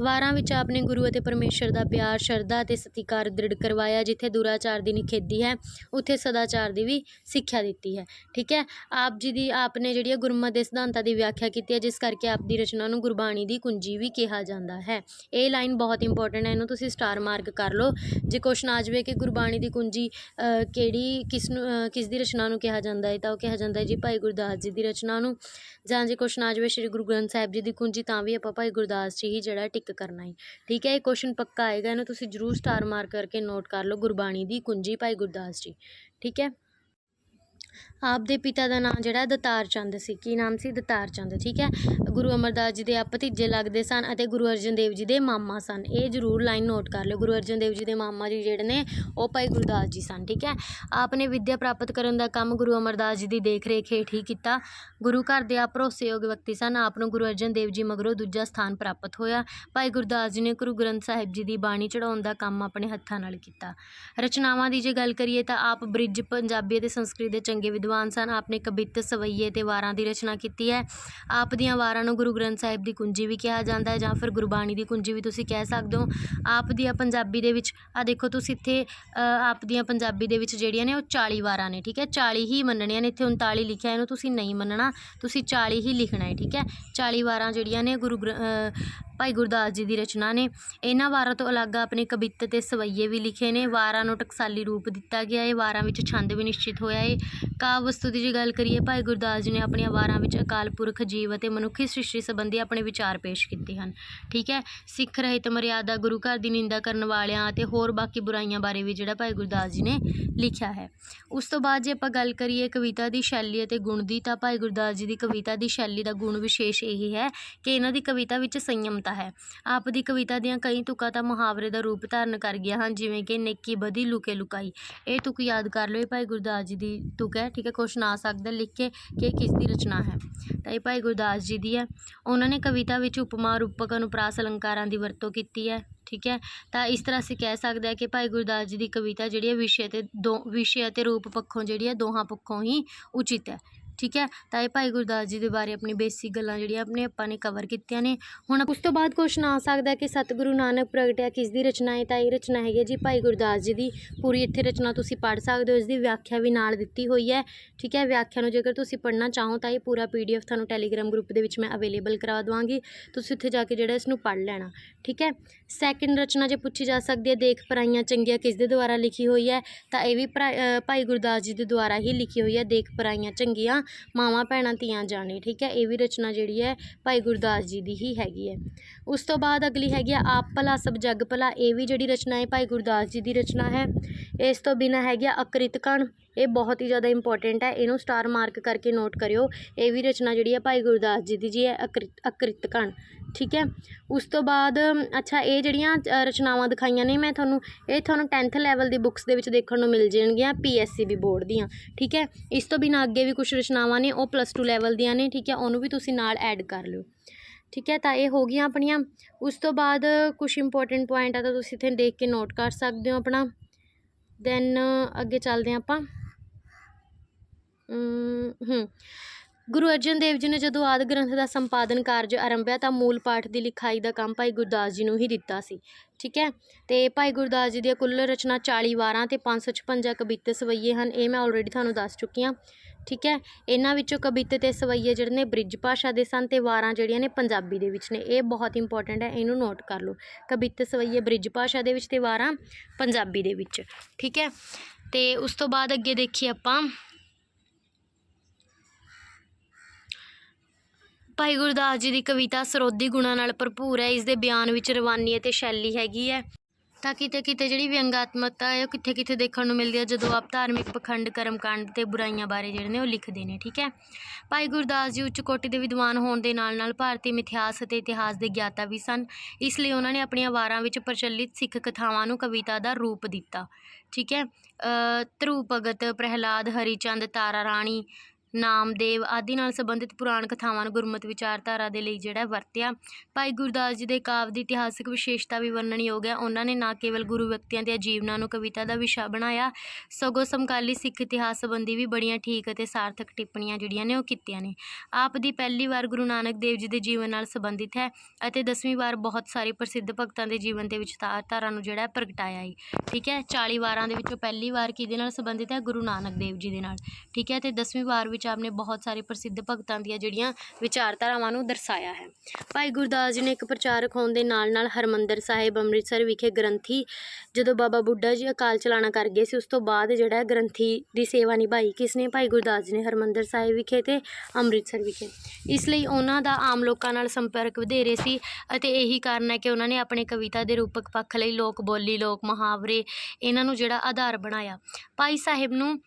ਵਾਰਾਂ ਵਿੱਚ ਆਪਨੇ ਗੁਰੂ ਅਤੇ ਪਰਮੇਸ਼ਰ ਦਾ ਪਿਆਰ, ਸ਼ਰਧਾ ਅਤੇ ਸਤਿਕਾਰ ਦ੍ਰਿੜ ਕਰਵਾਇਆ, ਜਿੱਥੇ ਦੁਰਾਚਾਰ ਦੀ ਨਿਖੇਧੀ ਹੈ, ਉੱਥੇ ਸਦਾਚਾਰ ਦੀ ਵੀ ਸਿੱਖਿਆ ਦਿੱਤੀ ਹੈ। ਠੀਕ ਹੈ? ਆਪ ਜੀ ਦੀ, ਆਪਨੇ ਜਿਹੜੀ ਹੈ ਗੁਰਮਤਿ ਦੇ ਸਿਧਾਂਤਾਂ ਦੀ ਵਿਆਖਿਆ ਕੀਤੀ ਹੈ, ਜਿਸ ਕਰਕੇ ਆਪ ਦੀ ਰਚਨਾ ਨੂੰ ਗੁਰਬਾਣੀ ਦੀ ਕੁੰਜੀ ਵੀ ਕਿਹਾ ਜਾਂਦਾ ਹੈ। ਇਹ ਲਾਈਨ ਬਹੁਤ ਇੰਪੋਰਟੈਂਟ ਹੈ, ਇਹਨੂੰ ਤੁਸੀਂ ਸਟਾਰ ਮਾਰਕ ਕਰ ਲਓ। ਜੇ ਕੁਐਸਚਨ ਆ ਜਾਵੇ ਕਿ ਗੁਰਬਾਣੀ ਦੀ ਕੁੰਜੀ ਕਿਹੜੀ ਕਿਸ ਨੂੰ ਕਿਸ ਦੀ ਰਚਨਾ ਨੂੰ ਕਿਹਾ ਜਾਂਦਾ ਹੈ, ਤਾਂ ਉਹ ਕਿਹਾ ਜਾਂਦਾ ਹੈ ਜੀ ਭਾਈ ਗੁਰਦਾਸ ਜੀ ਦੀ ਰਚਨਾ ਨੂੰ। ਜਾਂ ਜੇ ਕੁਐਸਚਨ ਆ ਜਾਵੇ ਸ਼੍ਰੀ ਗੁਰੂ ਗ੍ਰੰਥ ਸਾਹਿਬ ਜੀ ਦੀ ਕੁੰਜੀ, ਤਾਂ ਵੀ ਆਪਾਂ ਭਾਈ ਗੁਰਦਾਸ ਜੀ ਹੀ ਜਿਹੜਾ ਟਿਕ ਕਰਨਾ ਹੈ। ਠੀਕ ਹੈ, ਇਹ ਕੁਐਸਚਨ ਪੱਕਾ ਆਏਗਾ, ਇਹਨੂੰ ਤੁਸੀਂ ਜਰੂਰ ਸਟਾਰ ਮਾਰਕ ਕਰਕੇ ਨੋਟ ਕਰ ਲਓ ਗੁਰਬਾਣੀ ਦੀ ਕੁੰਜੀ ਭਾਈ ਗੁਰਦਾਸ ਜੀ। ਠੀਕ ਹੈ? ਆਪ ਦੇ ਪਿਤਾ ਦਾ ਨਾਮ ਜਿਹੜਾ ਦਤਾਰ ਚੰਦ ਸੀ। ਕੀ ਨਾਮ ਸੀ? ਦਤਾਰ ਚੰਦ, ਠੀਕ ਹੈ? ਗੁਰੂ ਅਮਰਦਾਸ ਜੀ ਦੇ ਆਪ ਭਤੀਜੇ ਲੱਗਦੇ ਸਨ ਅਤੇ ਗੁਰੂ ਅਰਜਨ ਦੇਵ ਜੀ ਦੇ ਮਾਮਾ ਸਨ। ਇਹ ਜ਼ਰੂਰ ਲਾਈਨ ਨੋਟ ਕਰ ਲਿਓ। ਗੁਰੂ ਅਰਜਨ ਦੇਵ ਜੀ ਦੇ ਮਾਮਾ ਜੀ ਜਿਹੜੇ ਨੇ, ਉਹ ਭਾਈ ਗੁਰਦਾਸ ਜੀ ਸਨ, ਠੀਕ ਹੈ? ਆਪ ਨੇ ਵਿੱਦਿਆ ਪ੍ਰਾਪਤ ਕਰਨ ਦਾ ਕੰਮ ਗੁਰੂ ਅਮਰਦਾਸ ਜੀ ਦੀ ਦੇਖ ਰੇਖ ਹੇਠ ਹੀ ਕੀਤਾ। ਗੁਰੂ ਘਰ ਦੇ ਆਪ ਭਰੋਸੇਯੋਗ ਵਿਅਕਤੀ ਸਨ। ਆਪ ਨੂੰ ਗੁਰੂ ਅਰਜਨ ਦੇਵ ਜੀ ਮਗਰੋਂ ਦੂਜਾ ਸਥਾਨ ਪ੍ਰਾਪਤ ਹੋਇਆ। ਭਾਈ ਗੁਰਦਾਸ ਜੀ ਨੇ ਗੁਰੂ ਗ੍ਰੰਥ ਸਾਹਿਬ ਜੀ ਦੀ ਬਾਣੀ ਚੜਾਉਣ ਦਾ ਕੰਮ ਆਪਣੇ ਹੱਥਾਂ ਨਾਲ ਕੀਤਾ। ਰਚਨਾਵਾਂ ਦੀ ਜੇ ਗੱਲ ਕਰੀਏ ਤਾਂ ਆਪ ਬ੍ਰਿਜ ਪੰਜਾਬੀ ਅਤੇ ਸੰਸਕ੍ਰਿਤ ਦੇ ਚੰਗੇ ਵਿਦਵਾਨ ਵਿਦਵਾਨ ਸਨ ਆਪ ਨੇ ਕਵਿੱਤ ਸਵਈਏ ਤੇ ਵਾਰਾਂ ਦੀ ਰਚਨਾ ਕੀਤੀ ਹੈ। ਆਪ ਦੀਆਂ ਵਾਰਾਂ ਨੂੰ ਗੁਰੂ ਗ੍ਰੰਥ ਸਾਹਿਬ ਦੀ ਕੁੰਜੀ ਵੀ ਕਿਹਾ ਜਾਂਦਾ ਹੈ ਜਾਂ ਫਿਰ ਗੁਰਬਾਣੀ ਦੀ ਕੁੰਜੀ ਵੀ ਤੁਸੀਂ ਕਹਿ ਸਕਦੇ ਹੋ। ਆਪ ਦੀਆਂ ਪੰਜਾਬੀ ਦੇ ਵਿੱਚ ਆ ਦੇਖੋ ਤੁਸੀਂ ਇੱਥੇ ਆਪ ਦੀਆਂ ਪੰਜਾਬੀ ਦੇ ਵਿੱਚ ਜਿਹੜੀਆਂ ਨੇ ਉਹ 40 ਵਾਰਾਂ ਨੇ, ਠੀਕ ਹੈ? 40 ਹੀ ਮੰਨਣੀਆਂ ਨੇ, ਇੱਥੇ 39 ਲਿਖਿਆ ਇਹਨੂੰ ਤੁਸੀਂ ਨਹੀਂ ਮੰਨਣਾ, ਤੁਸੀਂ 40 ਹੀ ਲਿਖਣਾ ਹੈ, ਠੀਕ ਹੈ? 40 ਵਾਰਾਂ ਜਿਹੜੀਆਂ ਨੇ ਗੁਰੂ ਗ੍ਰ- ਭਾਈ ਗੁਰਦਾਸ ਜੀ ਦੀ ਰਚਨਾ ਨੇ। ਇਹਨਾਂ ਵਾਰਾਂ ਤੋਂ ਅਲੱਗ ਆਪਣੇ ਕਵਿੱਤ ਤੇ ਸਵਈਏ ਵੀ ਲਿਖੇ ਨੇ। ਵਾਰਾਂ ਨੂੰ ਟਕਸਾਲੀ ਰੂਪ ਦਿੱਤਾ ਗਿਆ ਹੈ ਵਾਰਾਂ ਵਿੱਚ ਛੰਦ ਵੀ ਨਿਸ਼ਚਿਤ ਹੋਇਆ ਹੈ ਕਾਵ ਵਸਤੂ ਦੀ ਜੇ ਗੱਲ ਕਰੀਏ, ਭਾਈ ਗੁਰਦਾਸ ਜੀ ਨੇ ਆਪਣੀਆਂ ਵਾਰਾਂ ਵਿੱਚ ਅਕਾਲ ਪੁਰਖ, ਜੀਵ ਅਤੇ ਮਨੁੱਖੀ ਸ੍ਰਿਸ਼ਟੀ ਸੰਬੰਧੀ ਆਪਣੇ ਵਿਚਾਰ ਪੇਸ਼ ਕੀਤੇ ਹਨ। ਠੀਕ ਹੈ? ਸਿੱਖ ਰਹਿਤ ਮਰਿਆਦਾ, ਗੁਰੂ ਘਰ ਦੀ ਨਿੰਦਾ ਕਰਨ ਵਾਲਿਆਂ ਅਤੇ ਹੋਰ ਬਾਕੀ ਬੁਰਾਈਆਂ ਬਾਰੇ ਵੀ ਜਿਹੜਾ ਭਾਈ ਗੁਰਦਾਸ ਜੀ ਨੇ ਲਿਖਿਆ ਹੈ। ਉਸ ਤੋਂ ਬਾਅਦ ਜੇ ਆਪਾਂ ਗੱਲ ਕਰੀਏ ਕਵਿਤਾ ਦੀ ਸ਼ੈਲੀ ਅਤੇ ਗੁਣ ਦੀ, ਤਾਂ ਭਾਈ ਗੁਰਦਾਸ ਜੀ ਦੀ ਕਵਿਤਾ ਦੀ ਸ਼ੈਲੀ ਦਾ ਗੁਣ ਵਿਸ਼ੇਸ਼ ਇਹੀ ਹੈ ਕਿ ਇਹਨਾਂ ਦੀ ਕਵਿਤਾ ਵਿੱਚ ਸੰਯਮਤਾ ਹੈ। ਆਪ ਦੀ ਕਵਿਤਾ ਦੀਆਂ ਕਈ ਤੁਕਾਂ ਤਾਂ ਮੁਹਾਵਰੇ ਦਾ ਰੂਪ ਧਾਰਨ ਕਰ ਗਈਆਂ ਹਨ, ਜਿਵੇਂ ਕਿ ਨੇਕੀ ਬਦੀ ਲੁਕੇ ਲੁਕਾਈ। ਇਹ ਤੁਕ ਯਾਦ ਕਰ ਲਓ, ਇਹ ਭਾਈ ਗੁਰਦਾਸ ਜੀ ਦੀ ਤੁਕ ਹੈ, ਠੀਕ ਹੈ? ਕੁਐਸਚਨ ਆ ਸਕਦਾ, ਲਿਖ ਕੇ ਕਿ ਕਿਸ ਦੀ ਰਚਨਾ ਹੈ। ਤਾਂ ਇਹ ਭਾਈ ਗੁਰਦਾਸ ਜੀ ਦੀ ਹੈ। ਉਹਨਾਂ ਨੇ ਕਵਿਤਾ ਵਿੱਚ ਉਪਮਾ, ਰੂਪਕ ਅਨੁਪਰਾਸ ਅਲੰਕਾਰਾਂ ਦੀ ਵਰਤੋਂ ਕੀਤੀ ਹੈ, ਠੀਕ ਹੈ? ਤਾਂ ਇਸ ਤਰ੍ਹਾਂ ਅਸੀਂ ਕਹਿ ਸਕਦੇ ਹਾਂ ਕਿ ਭਾਈ ਗੁਰਦਾਸ ਜੀ ਦੀ ਕਵਿਤਾ ਜਿਹੜੀ ਹੈ ਵਿਸ਼ੇ ਤੇ ਦੋ, ਵਿਸ਼ੇ ਅਤੇ ਰੂਪ ਪੱਖੋਂ ਜਿਹੜੀ ਹੈ ਦੋਹਾਂ ਪੱਖੋਂ ਹੀ ਉਚਿਤ ਹੈ। ਠੀਕ ਹੈ? ਤਾਂ ਇਹ ਭਾਈ ਗੁਰਦਾਸ ਜੀ ਦੇ ਬਾਰੇ ਆਪਣੀ ਬੇਸਿਕ ਗੱਲਾਂ ਜਿਹੜੀਆਂ ਆਪਣੇ ਆਪਾਂ ਨੇ ਕਵਰ ਕੀਤੀਆਂ ਨੇ। ਹੁਣ ਉਸ ਤੋਂ ਬਾਅਦ ਕੁਐਸਚਨ ਆ ਸਕਦਾ ਕਿ ਸਤਿਗੁਰੂ ਨਾਨਕ ਪ੍ਰਗਟਿਆ ਕਿਸ ਦੀ ਰਚਨਾ ਹੈ ਤਾਂ ਇਹ ਰਚਨਾ ਹੈਗੀ ਹੈ ਜੀ ਭਾਈ ਗੁਰਦਾਸ ਜੀ ਦੀ। ਪੂਰੀ ਇੱਥੇ ਰਚਨਾ ਤੁਸੀਂ ਪੜ੍ਹ ਸਕਦੇ ਹੋ, ਇਸ ਦੀ ਵਿਆਖਿਆ ਵੀ ਨਾਲ ਦਿੱਤੀ ਹੋਈ ਹੈ। ਠੀਕ ਹੈ? ਵਿਆਖਿਆ ਨੂੰ ਜੇਕਰ ਤੁਸੀਂ ਪੜ੍ਹਨਾ ਚਾਹੋ ਤਾਂ ਇਹ ਪੂਰਾ ਪੀਡੀਐਫ ਤੁਹਾਨੂੰ ਟੈਲੀਗ੍ਰਾਮ ਗਰੁੱਪ ਦੇ ਵਿੱਚ ਮੈਂ ਅਵੇਲੇਬਲ ਕਰਾ ਦਵਾਂਗੀ। ਤੁਸੀਂ ਉੱਥੇ ਜਾ ਕੇ ਜਿਹੜਾ ਇਸ ਨੂੰ ਪੜ੍ਹ ਲੈਣਾ। ਠੀਕ ਹੈ? ਸੈਕਿੰਡ ਰਚਨਾ ਜੇ ਪੁੱਛੀ ਜਾ ਸਕਦੀ ਹੈ, ਦੇਖ ਪਰਾਈਆਂ ਚੰਗੀਆਂ ਕਿਸ ਦੇ ਦੁਆਰਾ ਲਿਖੀ ਹੋਈ ਹੈ, ਤਾਂ ਇਹ ਵੀ ਭਰਾ- ਭਾਈ ਗੁਰਦਾਸ ਜੀ ਦੇ ਦੁਆਰਾ ਹੀ ਲਿਖੀ ਹੋਈ ਹੈ, ਦੇਖ ਪਰਾਈਆਂ ਚੰਗੀਆਂ। ਮਾਵਾਂ ਭੈਣਾਂ ਧੀਆਂ ਜਾਣੇ, ਠੀਕ ਹੈ? ਇਹ ਵੀ ਰਚਨਾ ਜਿਹੜੀ ਹੈ ਭਾਈ ਗੁਰਦਾਸ ਜੀ ਦੀ ਹੀ ਹੈਗੀ ਹੈ। ਉਸ ਤੋਂ ਬਾਅਦ ਅਗਲੀ ਹੈਗੀ ਆ, ਆਪ ਭਲਾ ਸਭ ਜਗ ਭਲਾ, ਇਹ ਵੀ ਜਿਹੜੀ ਰਚਨਾ ਹੈ ਭਾਈ ਗੁਰਦਾਸ ਜੀ ਦੀ ਰਚਨਾ ਹੈ। ਇਸ ਤੋਂ ਬਿਨਾਂ ਹੈਗੀ ਆ ਅਕ੍ਰਿਤ ਕਣ ਇਹ ਬਹੁਤ ਹੀ ਜ਼ਿਆਦਾ ਇੰਪੋਰਟੈਂਟ ਹੈ। ਇਹਨੂੰ ਸਟਾਰ ਮਾਰਕ ਕਰਕੇ ਨੋਟ ਕਰਿਓ। ਇਹ ਵੀ ਰਚਨਾ ਜਿਹੜੀ ਹੈ ਭਾਈ ਗੁਰਦਾਸ ਜੀ ਦੀ, ਜੀ ਹੈ ਅਕ੍ਰਿਤ ਅਕ੍ਰਿਤ ਕਣ। ਠੀਕ ਹੈ? ਉਸ ਤੋਂ ਬਾਅਦ, ਅੱਛਾ, ਇਹ ਜਿਹੜੀਆਂ ਰਚਨਾਵਾਂ ਦਿਖਾਈਆਂ ਨੇ, ਮੈਂ ਤੁਹਾਨੂੰ, ਇਹ ਤੁਹਾਨੂੰ 10th ਲੈਵਲ ਦੀ ਬੁੱਕਸ ਦੇ ਵਿੱਚ ਦੇਖਣ ਨੂੰ ਮਿਲ ਜਾਣਗੀਆਂ ਪੀਐਸਸੀਬੀ ਬੋਰਡ ਦੀਆਂ। ਠੀਕ ਹੈ? ਇਸ ਤੋਂ ਬਿਨਾਂ ਅੱਗੇ ਵੀ ਕੁਝ ਰਚਨਾਵਾਂ ਨੇ, ਉਹ ਪਲੱਸ 2 ਲੈਵਲ ਦੀਆਂ ਨੇ, ਠੀਕ ਹੈ? ਉਹਨੂੰ ਵੀ ਤੁਸੀਂ ਨਾਲ ਐਡ ਕਰ ਲਿਓ। ਠੀਕ ਹੈ? ਤਾਂ ਇਹ ਹੋ ਗਈਆਂ ਆਪਣੀਆਂ। ਉਸ ਤੋਂ ਬਾਅਦ ਕੁਝ ਇੰਪੋਰਟੈਂਟ ਪੁਆਇੰਟ ਆ ਤਾਂ ਤੁਸੀਂ ਇੱਥੇ ਦੇਖ ਕੇ ਨੋਟ ਕਰ ਸਕਦੇ ਹੋ ਆਪਣਾ। ਦੈਨ ਅੱਗੇ ਚੱਲਦੇ ਹਾਂ ਆਪਾਂ। ਹੂੰ। ਗੁਰੂ ਅਰਜਨ ਦੇਵ ਜੀ ਨੇ ਜਦੋਂ ਆਦਿ ਗ੍ਰੰਥ ਦਾ ਸੰਪਾਦਨ ਕਾਰਜ ਆਰੰਭਿਆ ਤਾਂ ਮੂਲ ਪਾਠ ਦੀ ਲਿਖਾਈ ਦਾ ਕੰਮ ਭਾਈ ਗੁਰਦਾਸ ਜੀ ਨੂੰ ਹੀ ਦਿੱਤਾ ਸੀ, ਠੀਕ ਹੈ? ਤੇ ਭਾਈ ਗੁਰਦਾਸ ਜੀ ਦੀਆਂ ਕੁੱਲ ਰਚਨਾ 40 ਵਾਰਾਂ ਤੇ 556 ਕਵਿੱਤ ਸਵਈਏ ਹਨ, ਇਹ ਮੈਂ ਆਲਰੇਡੀ ਤੁਹਾਨੂੰ ਦੱਸ ਚੁੱਕੀ ਹਾਂ, ਠੀਕ ਹੈ? ਇਹਨਾਂ ਵਿੱਚੋਂ ਕਵਿੱਤ ਤੇ ਸਵਈਏ ਜਿਹੜੇ ਨੇ ਬ੍ਰਿਜ ਭਾਸ਼ਾ ਦੇ ਸਨ ਤੇ ਵਾਰਾਂ ਜਿਹੜੀਆਂ ਨੇ ਪੰਜਾਬੀ ਦੇ ਵਿੱਚ ਨੇ, ਇਹ ਬਹੁਤ ਇੰਪੋਰਟੈਂਟ ਹੈ, ਇਹਨੂੰ ਨੋਟ ਕਰ ਲਓ। ਕਵਿੱਤ ਸਵਈਏ ਬ੍ਰਿਜ ਭਾਸ਼ਾ ਦੇ ਵਿੱਚ ਤੇ ਵਾਰਾਂ ਪੰਜਾਬੀ ਦੇ ਵਿੱਚ, ਠੀਕ ਹੈ? ਤੇ ਉਸ ਤੋਂ ਬਾਅਦ ਅੱਗੇ ਦੇਖੀਏ ਆਪਾਂ ਭਾਈ ਗੁਰਦਾਸ ਜੀ ਦੀ ਕਵਿਤਾ ਸਰੋਦੀ ਗੁਣਾਂ ਨਾਲ ਭਰਪੂਰ ਹੈ। ਇਸ ਦੇ ਬਿਆਨ ਵਿੱਚ ਰਵਾਨੀ ਅਤੇ ਸ਼ੈਲੀ ਹੈਗੀ ਹੈ। ਤਾਂ ਕਿਤੇ ਕਿਤੇ ਜਿਹੜੀ ਵਿਅੰਗਾਤਮਕਤਾ ਹੈ ਉਹ ਕਿੱਥੇ ਕਿੱਥੇ ਦੇਖਣ ਨੂੰ ਮਿਲਦੀ ਹੈ ਜਦੋਂ ਆਪ ਧਾਰਮਿਕ ਪਖੰਡ ਕਰਮਕਾਂਡ ਤੇ ਬੁਰਾਈਆਂ ਬਾਰੇ ਜਿਹੜੇ ਨੇ ਉਹ ਲਿਖਦੇ ਨੇ ਠੀਕ ਹੈ? ਭਾਈ ਗੁਰਦਾਸ ਜੀ ਉੱਚ ਕੋਟੀ ਦੇ ਵਿਦਵਾਨ ਹੋਣ ਦੇ ਨਾਲ ਨਾਲ ਭਾਰਤੀ ਮਿਥਿਹਾਸ ਅਤੇ ਇਤਿਹਾਸ ਦੇ ਗਿਆਤਾ ਵੀ ਸਨ। ਇਸ ਲਈ ਉਹਨਾਂ ਨੇ ਆਪਣੀਆਂ ਵਾਰਾਂ ਵਿੱਚ ਪ੍ਰਚਲਿਤ ਸਿੱਖ ਕਥਾਵਾਂ ਨੂੰ ਕਵਿਤਾ ਦਾ ਰੂਪ ਦਿੱਤਾ ਠੀਕ ਹੈ? ਅ, ਧਰੂ ਭਗਤ ਪ੍ਰਹਿਲਾਦ ਹਰੀਚੰਦ ਤਾਰਾ ਰਾਣੀ ਨਾਮਦੇਵ ਆਦਿ ਨਾਲ ਸੰਬੰਧਿਤ ਪੁਰਾਣ ਕਥਾਵਾਂ ਨੂੰ ਗੁਰਮਤਿ ਵਿਚਾਰਧਾਰਾ ਦੇ ਲਈ ਜਿਹੜਾ ਵਰਤਿਆ। ਭਾਈ ਗੁਰਦਾਸ ਜੀ ਦੇ ਕਾਵ ਦੀ ਇਤਿਹਾਸਕ ਵਿਸ਼ੇਸ਼ਤਾ ਵੀ ਵਰਣਨਯੋਗ ਹੈ। ਉਹਨਾਂ ਨੇ ਨਾ ਕੇਵਲ ਗੁਰੂ ਵਿਅਕਤੀਆਂ ਦੇ ਜੀਵਨਾਂ ਨੂੰ ਕਵਿਤਾ ਦਾ ਵਿਸ਼ਾ ਬਣਾਇਆ, ਸਗੋਂ ਸਮਕਾਲੀ ਸਿੱਖ ਇਤਿਹਾਸ ਸੰਬੰਧੀ ਵੀ ਬੜੀਆਂ ਠੀਕ ਅਤੇ ਸਾਰਥਕ ਟਿੱਪਣੀਆਂ ਜਿਹੜੀਆਂ ਨੇ ਉਹ ਕੀਤੀਆਂ ਨੇ। ਆਪ ਦੀ ਪਹਿਲੀ ਵਾਰ ਗੁਰੂ ਨਾਨਕ ਦੇਵ ਜੀ ਦੇ ਜੀਵਨ ਨਾਲ ਸੰਬੰਧਿਤ ਹੈ ਅਤੇ ਦਸਵੀਂ ਵਾਰ ਬਹੁਤ ਸਾਰੇ ਪ੍ਰਸਿੱਧ ਭਗਤਾਂ ਦੇ ਜੀਵਨ ਦੇ ਵਿਚਾਰਧਾਰਾ ਨੂੰ ਜਿਹੜਾ ਪ੍ਰਗਟਾਇਆ ਹੈ ਠੀਕ ਹੈ? 40 ਵਾਰਾਂ ਦੇ ਵਿੱਚੋਂ ਪਹਿਲੀ ਵਾਰ ਕਿਹਦੇ ਨਾਲ ਸੰਬੰਧਿਤ ਹੈ? ਗੁਰੂ ਨਾਨਕ ਦੇਵ ਜੀ ਦੇ ਨਾਲ। ਠੀਕ ਹੈ? ਤੇ ਦਸਵੀਂ ਵਾਰ ਵਿੱਚ ਆਪਨੇ ਬਹੁਤ ਸਾਰੇ ਪ੍ਰਸਿੱਧ ਭਗਤਾਂ ਦੀਆਂ ਜਿਹੜੀਆਂ ਵਿਚਾਰਧਾਰਾਵਾਂ ਨੂੰ ਦਰਸਾਇਆ ਹੈ। ਭਾਈ ਗੁਰਦਾਸ ਜੀ ਨੇ ਇੱਕ ਪ੍ਰਚਾਰਕ ਹੋਣ ਦੇ ਨਾਲ ਨਾਲ ਹਰਮੰਦਰ ਸਾਹਿਬ, ਅੰਮ੍ਰਿਤਸਰ ਵਿਖੇ ਗ੍ਰੰਥੀ, ਜਦੋਂ ਬਾਬਾ ਬੁੱਢਾ ਜੀ ਅਕਾਲ ਚਲਾਣਾ ਕਰ ਗਏ ਸੀ, ਉਸ ਤੋਂ ਬਾਅਦ ਜਿਹੜਾ ਗ੍ਰੰਥੀ ਦੀ ਸੇਵਾ ਨਿਭਾਈ ਕਿਸ ਨੇ? ਭਾਈ ਗੁਰਦਾਸ ਜੀ ਨੇ ਹਰਮੰਦਰ ਸਾਹਿਬ ਵਿਖੇ ਤੇ ਅੰਮ੍ਰਿਤਸਰ ਵਿਖੇ। ਇਸ ਲਈ ਉਹਨਾਂ ਦਾ ਆਮ ਲੋਕਾਂ ਨਾਲ ਸੰਪਰਕ ਵਧੇਰੇ ਸੀ ਅਤੇ ਇਹੀ ਕਾਰਨ ਹੈ ਕਿ ਉਹਨਾਂ ਨੇ ਆਪਣੇ ਕਵਿਤਾ ਦੇ ਰੂਪਕ ਪੱਖ ਲਈ ਲੋਕ ਬੋਲੀ, ਲੋਕ ਮੁਹਾਵਰੇ ਇਹਨਾਂ ਨੂੰ ਜਿਹੜਾ ਆਧਾਰ ਬਣਾਇਆ। ਭਾਈ ਸਾਹਿਬ ਨੂੰ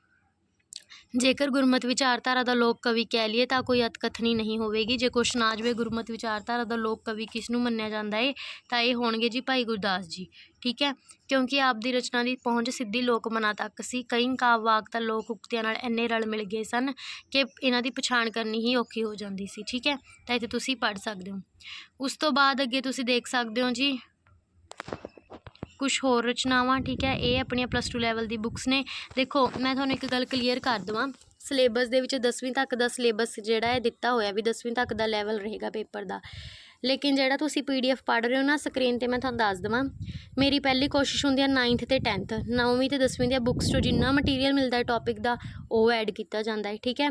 ਜੇਕਰ ਗੁਰਮਤ ਵਿਚਾਰਧਾਰਾ ਦਾ ਲੋਕ ਕਵੀ ਕਹਿ ਲਈਏ ਤਾਂ ਕੋਈ ਅਤਕਥਨੀ ਨਹੀਂ ਹੋਵੇਗੀ। ਜੇ ਕੁਛ ਨਾ ਜਾਵੇ ਗੁਰਮਤਿ ਵਿਚਾਰਧਾਰਾ ਦਾ ਲੋਕ ਕਵੀ ਕਿਸ ਨੂੰ ਮੰਨਿਆ ਜਾਂਦਾ ਹੈ ਤਾਂ ਇਹ ਹੋਣਗੇ ਜੀ ਭਾਈ ਗੁਰਦਾਸ ਜੀ। ਠੀਕ ਹੈ? ਕਿਉਂਕਿ ਆਪ ਦੀ ਰਚਨਾ ਦੀ ਪਹੁੰਚ ਸਿੱਧੀ ਲੋਕ ਮਨਾਂ ਤੱਕ ਸੀ। ਕਈ ਕਾਵ ਤਾਂ ਲੋਕ ਉਕਤੀਆਂ ਨਾਲ ਇੰਨੇ ਰਲ ਮਿਲ ਗਏ ਸਨ ਕਿ ਇਹਨਾਂ ਦੀ ਪਛਾਣ ਕਰਨੀ ਹੀ ਔਖੀ ਹੋ ਜਾਂਦੀ ਸੀ। ਠੀਕ ਹੈ? ਤਾਂ ਇੱਥੇ ਤੁਸੀਂ ਪੜ੍ਹ ਸਕਦੇ ਹੋ। ਉਸ ਤੋਂ ਬਾਅਦ ਅੱਗੇ ਤੁਸੀਂ ਦੇਖ ਸਕਦੇ ਹੋ ਜੀ ਕੁਝ ਹੋਰ ਰਚਨਾਵਾਂ, ਠੀਕ ਹੈ? ਇਹ ਆਪਣੀਆਂ ਪਲੱਸ 2 ਲੈਵਲ ਦੀ ਬੁੱਕਸ ਨੇ। ਦੇਖੋ, ਮੈਂ ਤੁਹਾਨੂੰ ਇੱਕ ਗੱਲ ਕਲੀਅਰ ਕਰ ਦਵਾਂ। ਸਿਲੇਬਸ ਦੇ ਵਿੱਚ 10ਵੀਂ ਤੱਕ ਦਾ ਸਿਲੇਬਸ ਜਿਹੜਾ ਹੈ, ਦਿੱਤਾ ਹੋਇਆ ਵੀ 10ਵੀਂ ਤੱਕ ਦਾ ਲੈਵਲ ਰਹੇਗਾ ਪੇਪਰ ਦਾ। ਲੇਕਿਨ ਜਿਹੜਾ ਤੁਸੀਂ ਪੀਡੀਐਫ ਪੜ੍ਹ ਰਹੇ ਹੋ ਨਾ ਸਕਰੀਨ ਤੇ ਮੈਂ ਤੁਹਾਨੂੰ ਦੱਸ ਦਵਾਂ, ਮੇਰੀ ਪਹਿਲੀ ਕੋਸ਼ਿਸ਼ ਹੁੰਦੀ ਹੈ 9th ਤੇ 10th 9ਵੀਂ ਤੇ 10ਵੀਂ ਦੀਆਂ ਬੁੱਕਸ ਤੋਂ ਜਿੰਨਾ ਮਟੀਰੀਅਲ ਮਿਲਦਾ ਹੈ ਟੌਪਿਕ ਦਾ, ਉਹ ਐਡ ਕੀਤਾ ਜਾਂਦਾ ਹੈ, ਠੀਕ ਹੈ?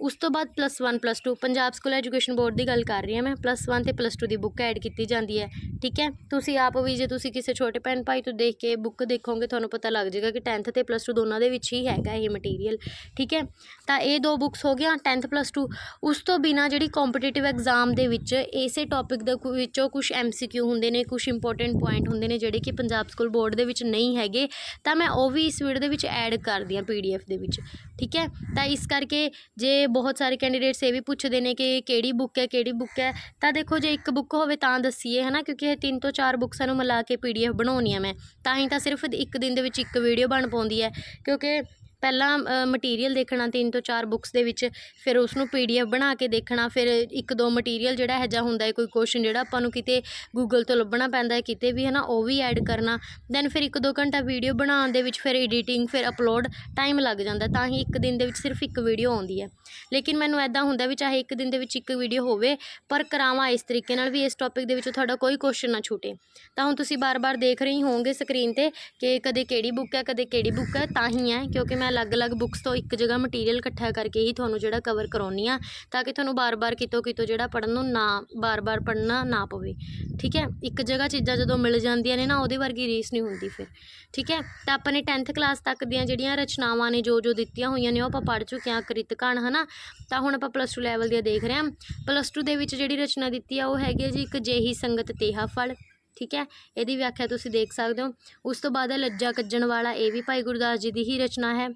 ਉਸ ਤੋਂ ਬਾਅਦ plus 1 plus 2 Punjab school education board ਦੀ ਗੱਲ ਕਰ ਰਹੀ ਹਾਂ ਮੈਂ ਪਲੱਸ 1 ਤੇ ਪਲੱਸ 2 ਦੀ ਬੁੱਕ ਐਡ ਕੀਤੀ ਜਾਂਦੀ ਹੈ, ਠੀਕ ਹੈ? ਤੁਸੀਂ ਆਪ ਵੀ ਜੇ ਤੁਸੀਂ ਕਿਸੇ ਛੋਟੇ ਭੈਣ ਭਾਈ ਤੋਂ ਦੇਖ ਕੇ ਬੁੱਕ ਦੇਖੋਗੇ, ਤੁਹਾਨੂੰ ਪਤਾ ਲੱਗ ਜਾਏਗਾ ਕਿ 10th ਤੇ ਪਲੱਸ 2 ਦੋਨਾਂ ਦੇ ਵਿੱਚ ਹੀ ਹੈਗਾ ਇਹ ਮਟੀਰੀਅਲ ਠੀਕ ਹੈ? ਤਾਂ ਇਹ ਦੋ ਬੁੱਕਸ ਹੋ ਗਿਆ 10th ਪਲੱਸ 2 ਉਸ ਤੋਂ ਬਿਨਾ ਜਿਹੜੀ ਕੰਪੀਟੀਟਿਵ ਐਗਜ਼ਾਮ ਦੇ ਵਿੱਚ ਇਸੇ ਟੌਪਿਕ ਦੇ ਕੁਛ ਵਿੱਚੋਂ ਸੀ ਕਿਊ ਹੁੰਦੇ ਨੇ, ਕੁਛ ਇੰਪੋਰਟੈਂਟ ਪੁਆਇੰਟ ਹੁੰਦੇ ਨੇ ਜਿਹੜੇ ਕਿ ਪੰਜਾਬ ਸਕੂਲ ਬੋਰਡ ਦੇ ਵਿੱਚ ਨਹੀਂ ਹੈਗੇ। ਤਾਂ ਮੈਂ ਉਹ ਵੀ ਇਸ ਵੀਡੀਓ ਦੇ ਵਿੱਚ ਐਡ ਕਰਦੀ ਹਾਂ ਪੀ ਡੀ ਪੀਡੀਐਫ ਦੇ ਵਿੱਚ, ਠੀਕ ਹੈ? ਤਾਂ ਇਸ ਕਰਕੇ ਜੇ ਬਹੁਤ ਸਾਰੇ ਕੈਂਡੀਡੇਟਸ ਇਹ ਵੀ ਪੁੱਛਦੇ ਨੇ ਕਿ ਕਿਹੜੀ ਬੁੱਕ ਹੈ, ਕਿਹੜੀ ਬੁੱਕ ਹੈ, ਤਾਂ ਦੇਖੋ ਜੇ ਇੱਕ ਬੁੱਕ ਹੋਵੇ ਤਾਂ ਦੱਸੀਏ ਹੈ ਨਾ ਕਿਉਂਕਿ ਇਹ ਤਿੰਨ ਤੋਂ ਚਾਰ ਬੁੱਕਸਾਂ ਨੂੰ ਮਿਲਾ ਕੇ ਪੀ ਡੀ ਪੀਡੀਐਫ ਬਣਾਉਣੀ ਆ ਮੈਂ। ਤਾਂ ਹੀ ਤਾਂ ਸਿਰਫ ਇੱਕ ਦਿਨ ਦੇ ਵਿੱਚ ਇੱਕ ਵੀਡੀਓ ਬਣ ਪਾਉਂਦੀ ਹੈ, ਕਿਉਂਕਿ ਪਹਿਲਾਂ ਮਟੀਰੀਅਲ ਦੇਖਣਾ ਤਿੰਨ ਤੋਂ ਚਾਰ ਬੁੱਕਸ ਦੇ ਵਿੱਚ, ਫਿਰ ਉਸ ਨੂੰ ਪੀਡੀਐਫ ਬਣਾ ਕੇ ਦੇਖਣਾ, ਫਿਰ ਇੱਕ ਦੋ ਮਟੀਰੀਅਲ ਜਿਹੜਾ ਇਹੋ ਜਿਹਾ ਹੁੰਦਾ ਹੈ, ਕੋਈ ਕੁਐਸਚਨ ਜਿਹੜਾ ਆਪਾਂ ਨੂੰ ਕਿਤੇ ਗੂਗਲ ਤੋਂ ਲੱਭਣਾ ਪੈਂਦਾ ਹੈ, ਕਿਤੇ ਵੀ ਹੈ ਨਾ ਉਹ ਵੀ ਐਡ ਕਰਨਾ। ਦੈਨ ਫਿਰ ਇੱਕ ਦੋ ਘੰਟਾ ਵੀਡੀਓ ਬਣਾਉਣ ਦੇ ਵਿੱਚ ਫਿਰ ਐਡੀਟਿੰਗ ਫਿਰ ਅਪਲੋਡ ਟਾਈਮ ਲੱਗ ਜਾਂਦਾ, ਤਾਂ ਹੀ ਇੱਕ ਦਿਨ ਦੇ ਵਿੱਚ ਸਿਰਫ ਇੱਕ ਵੀਡੀਓ ਆਉਂਦੀ ਹੈ। ਲੇਕਿਨ ਮੈਨੂੰ ਐਦਾਂ ਹੁੰਦਾ ਵੀ ਚਾਹੇ ਇੱਕ ਦਿਨ ਦੇ ਵਿੱਚ ਇੱਕ ਵੀਡੀਓ ਹੋਵੇ, ਪਰ ਕਰਾਵਾਂ ਇਸ ਤਰੀਕੇ ਨਾਲ ਵੀ ਇਸ ਟੌਪਿਕ ਦੇ ਵਿੱਚੋਂ ਤੁਹਾਡਾ ਕੋਈ ਕੁਐਸਚਨ ਨਾ ਛੁੱਟੇ। ਤਾਂ ਹੁਣ ਤੁਸੀਂ ਬਾਰ-ਬਾਰ ਦੇਖ ਰਹੇ ਹੋਵੋਗੇ ਸਕਰੀਨ ਤੇ ਕਿ ਕਦੇ ਕਿਹੜੀ ਬੁੱਕ ਹੈ, ਕਦੇ ਕਿਹੜੀ ਬੁੱਕ ਹੈ, ਤਾਂ ਹੀ ਹੈ, ਕਿਉਂਕਿ ਮੈਂ ਅਲੱਗ-ਅਲੱਗ ਬੁੱਕਸ ਤੋਂ ਇੱਕ ਜਗ੍ਹਾ ਮਟੀਰੀਅਲ ਇਕੱਠਾ ਕਰਕੇ ਹੀ ਤੁਹਾਨੂੰ ਜਿਹੜਾ ਕਵਰ ਕਰਾਉਣੀ ਆ, ਤਾਂ ਕਿ ਤੁਹਾਨੂੰ ਬਾਰ-ਬਾਰ ਕਿਤੋਂ ਕਿਤੋਂ ਜਿਹੜਾ ਪੜਨ ਨੂੰ ਨਾ, ਬਾਰ-ਬਾਰ ਪੜਨਾ ਨਾ ਪਵੇ, ਠੀਕ ਹੈ? ਇੱਕ ਜਗ੍ਹਾ ਚੀਜ਼ਾਂ ਜਦੋਂ ਮਿਲ ਜਾਂਦੀਆਂ ਨੇ ਨਾ, ਉਹਦੇ ਵਰਗੀ ਰੀਸ ਨਹੀਂ ਹੁੰਦੀ ਫਿਰ, ਠੀਕ ਹੈ? ਤਾਂ ਆਪਾਂ ਨੇ 10th ਕਲਾਸ ਤੱਕ ਦੀਆਂ ਜਿਹੜੀਆਂ ਰਚਨਾਵਾਂ ਨੇ, ਜੋ ਜੋ ਦਿੱਤੀਆਂ ਹੋਈਆਂ ਨੇ, ਉਹ ਆਪਾਂ ਪੜ੍ਹ ਚੁੱਕੇ ਹਾਂ ਕ੍ਰਿਤਕਾਨ ਹਨਾ? ਤਾਂ ਹੁਣ ਆਪਾਂ ਪਲੱਸ 2 ਲੈਵਲ ਦੀਆਂ ਦੇਖ ਰਹੇ ਹਾਂ। ਪਲੱਸ 2 ਦੇ ਵਿੱਚ ਜਿਹੜੀ ਰਚਨਾ ਦਿੱਤੀ ਆ, ਉਹ ਹੈਗੀ ਹੈ ਜੀ ਇੱਕ ਜੇਹੀ ਸੰਗਤ ਤੇਹਾ ਫਲ ਠੀਕ ਹੈ? ਇਹਦੀ ਵਿਆਖਿਆ ਤੁਸੀਂ ਦੇਖ ਸਕਦੇ ਹੋ। ਉਸ ਤੋਂ ਬਾਅਦ ਹੈ ਲੱਜਾ ਕੱਜਣ ਵਾਲਾ, ਇਹ ਵੀ ਭਾਈ ਗੁਰਦਾਸ ਜੀ ਦੀ ਹੀ ਰਚਨਾ ਹੈ।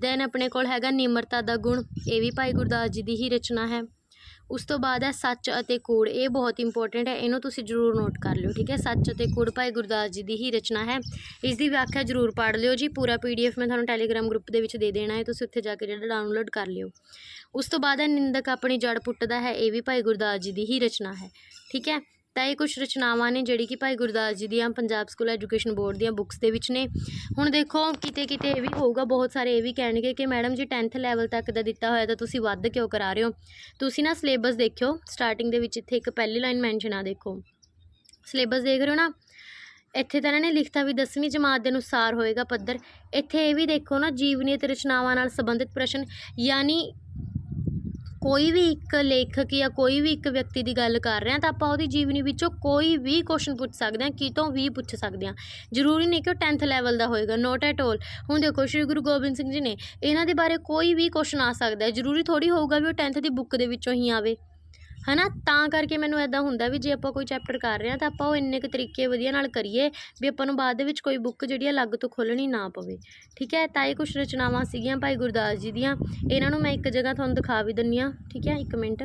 ਦੈਨ ਆਪਣੇ ਕੋਲ ਹੈਗਾ ਨਿਮਰਤਾ ਦਾ ਗੁਣ, ਇਹ ਵੀ ਭਾਈ ਗੁਰਦਾਸ ਜੀ ਦੀ ਹੀ ਰਚਨਾ ਹੈ। ਉਸ ਤੋਂ ਬਾਅਦ ਹੈ ਸੱਚ ਅਤੇ ਕੂੜ, ਇਹ ਬਹੁਤ ਇੰਪੋਰਟੈਂਟ ਹੈ, ਇਹਨੂੰ ਤੁਸੀਂ ਜ਼ਰੂਰ ਨੋਟ ਕਰ ਲਿਓ, ਠੀਕ ਹੈ? ਸੱਚ ਅਤੇ ਕੂੜ ਭਾਈ ਗੁਰਦਾਸ ਜੀ ਦੀ ਹੀ ਰਚਨਾ ਹੈ। ਇਸ ਦੀ ਵਿਆਖਿਆ ਜ਼ਰੂਰ ਪੜ੍ਹ ਲਿਓ ਜੀ, ਪੂਰਾ ਪੀਡੀਐਫ ਮੈਂ ਤੁਹਾਨੂੰ ਟੈਲੀਗ੍ਰਾਮ ਗਰੁੱਪ ਦੇ ਵਿੱਚ ਦੇ ਦੇਣਾ ਹੈ, ਤੁਸੀਂ ਉੱਥੇ ਜਾ ਕੇ ਜਿਹੜਾ ਡਾਊਨਲੋਡ ਕਰ ਲਿਓ। ਉਸ ਤੋਂ ਬਾਅਦ ਹੈ ਨਿੰਦਕ ਆਪਣੀ ਜੜ ਪੁੱਟਦਾ ਹੈ, ਇਹ ਵੀ ਭਾਈ ਗੁਰਦਾਸ ਜੀ ਦੀ ਹੀ ਰਚਨਾ ਹੈ, ਠੀਕ ਹੈ? ਤਾਂ ਇਹ ਕੁਝ ਰਚਨਾਵਾਂ ਨੇ ਜਿਹੜੀ ਕਿ ਭਾਈ ਗੁਰਦਾਸ ਜੀ ਦੀਆਂ ਪੰਜਾਬ ਸਕੂਲ ਐਜੂਕੇਸ਼ਨ ਬੋਰਡ ਦੀਆਂ ਬੁੱਕਸ ਦੇ ਵਿੱਚ ਨੇ। ਹੁਣ ਦੇਖੋ, ਕਿਤੇ ਕਿਤੇ ਇਹ ਵੀ ਹੋਊਗਾ, ਬਹੁਤ ਸਾਰੇ ਇਹ ਵੀ ਕਹਿਣਗੇ ਕਿ ਮੈਡਮ ਜੀ 10th ਲੈਵਲ ਤੱਕ ਦਾ ਦਿੱਤਾ ਹੋਇਆ ਤਾਂ ਤੁਸੀਂ ਵੱਧ ਕਿਉਂ ਕਰਾ ਰਹੇ ਹੋ? ਤੁਸੀਂ ਨਾ ਸਿਲੇਬਸ ਦੇਖਿਓ ਸਟਾਰਟਿੰਗ ਦੇ ਵਿੱਚ ਇੱਥੇ ਇੱਕ ਪਹਿਲੀ ਲਾਈਨ ਮੈਂਸ਼ਨ ਆ ਦੇਖੋ। ਸਿਲੇਬਸ ਦੇਖ ਰਹੇ ਹੋ ਨਾ? ਇੱਥੇ ਤਾਂ ਇਹਨਾਂ ਨੇ ਲਿਖਤਾ ਵੀ 10ਵੀਂ ਜਮਾਤ ਦੇ ਅਨੁਸਾਰ ਹੋਏਗਾ ਪੱਧਰ। ਇੱਥੇ ਇਹ ਵੀ ਦੇਖੋ ਨਾ ਜੀਵਨੀ ਅਤੇ ਰਚਨਾਵਾਂ ਨਾਲ ਸੰਬੰਧਿਤ ਪ੍ਰਸ਼ਨ, ਯਾਨੀ ਕੋਈ ਵੀ ਇੱਕ ਲੇਖਕ ਜਾਂ ਕੋਈ ਵੀ ਇੱਕ ਵਿਅਕਤੀ ਦੀ ਗੱਲ ਕਰ ਰਹੇ ਹਾਂ ਤਾਂ ਆਪਾਂ ਉਹਦੀ ਜੀਵਨੀ ਵਿੱਚੋਂ ਕੋਈ ਵੀ ਕੁਐਸਚਨ ਪੁੱਛ ਸਕਦੇ ਹਾਂ ਕਿਤੋਂ ਵੀ ਪੁੱਛ ਸਕਦੇ ਹਾਂ। ਜ਼ਰੂਰੀ ਨਹੀਂ ਕਿ ਉਹ 10th ਲੈਵਲ ਦਾ ਹੋਏਗਾ ਨੋਟ ਐਟ ਆਲ ਹੁਣ ਦੇਖੋ, ਸ਼੍ਰੀ ਗੁਰੂ ਗੋਬਿੰਦ ਸਿੰਘ ਜੀ ਨੇ ਇਹਨਾਂ ਦੇ ਬਾਰੇ ਕੋਈ ਵੀ ਕੁਐਸਚਨ ਆ ਸਕਦਾ ਹੈ। ਜ਼ਰੂਰੀ ਥੋੜੀ ਹੋਊਗਾ ਵੀ ਉਹ 10th ਦੀ ਬੁੱਕ ਦੇ ਵਿੱਚੋਂ ਹੀ ਆਵੇ। ਹਨਾ? ਤਾਂ ਕਰਕੇ ਮੈਨੂੰ ਐਦਾਂ ਹੁੰਦਾ ਵੀ ਜੇ ਆਪਾਂ ਕੋਈ ਚੈਪਟਰ ਕਰ ਰਹੇ ਹਾਂ ਤਾਂ ਆਪਾਂ ਉਹ ਇੰਨੇ ਕੁ ਤਰੀਕੇ ਵਧੀਆ ਨਾਲ ਕਰੀਏ ਵੀ ਆਪਾਂ ਨੂੰ ਬਾਅਦ ਦੇ ਵਿੱਚ ਕੋਈ ਬੁੱਕ ਜਿਹੜੀ ਆ ਅਲੱਗ ਤੋਂ ਖੋਲ੍ਹਣੀ ਨਾ ਪਵੇ। ਠੀਕ ਹੈ? ਤਾਂ ਇਹ ਕੁਝ ਰਚਨਾਵਾਂ ਸੀਗੀਆਂ ਭਾਈ ਗੁਰਦਾਸ ਜੀ ਦੀਆਂ। ਇਹਨਾਂ ਨੂੰ ਮੈਂ ਇੱਕ ਜਗ੍ਹਾ ਤੁਹਾਨੂੰ ਦਿਖਾ ਵੀ ਦਿੰਨੀ ਆ ਠੀਕ ਹੈ? ਇੱਕ ਮਿੰਟ।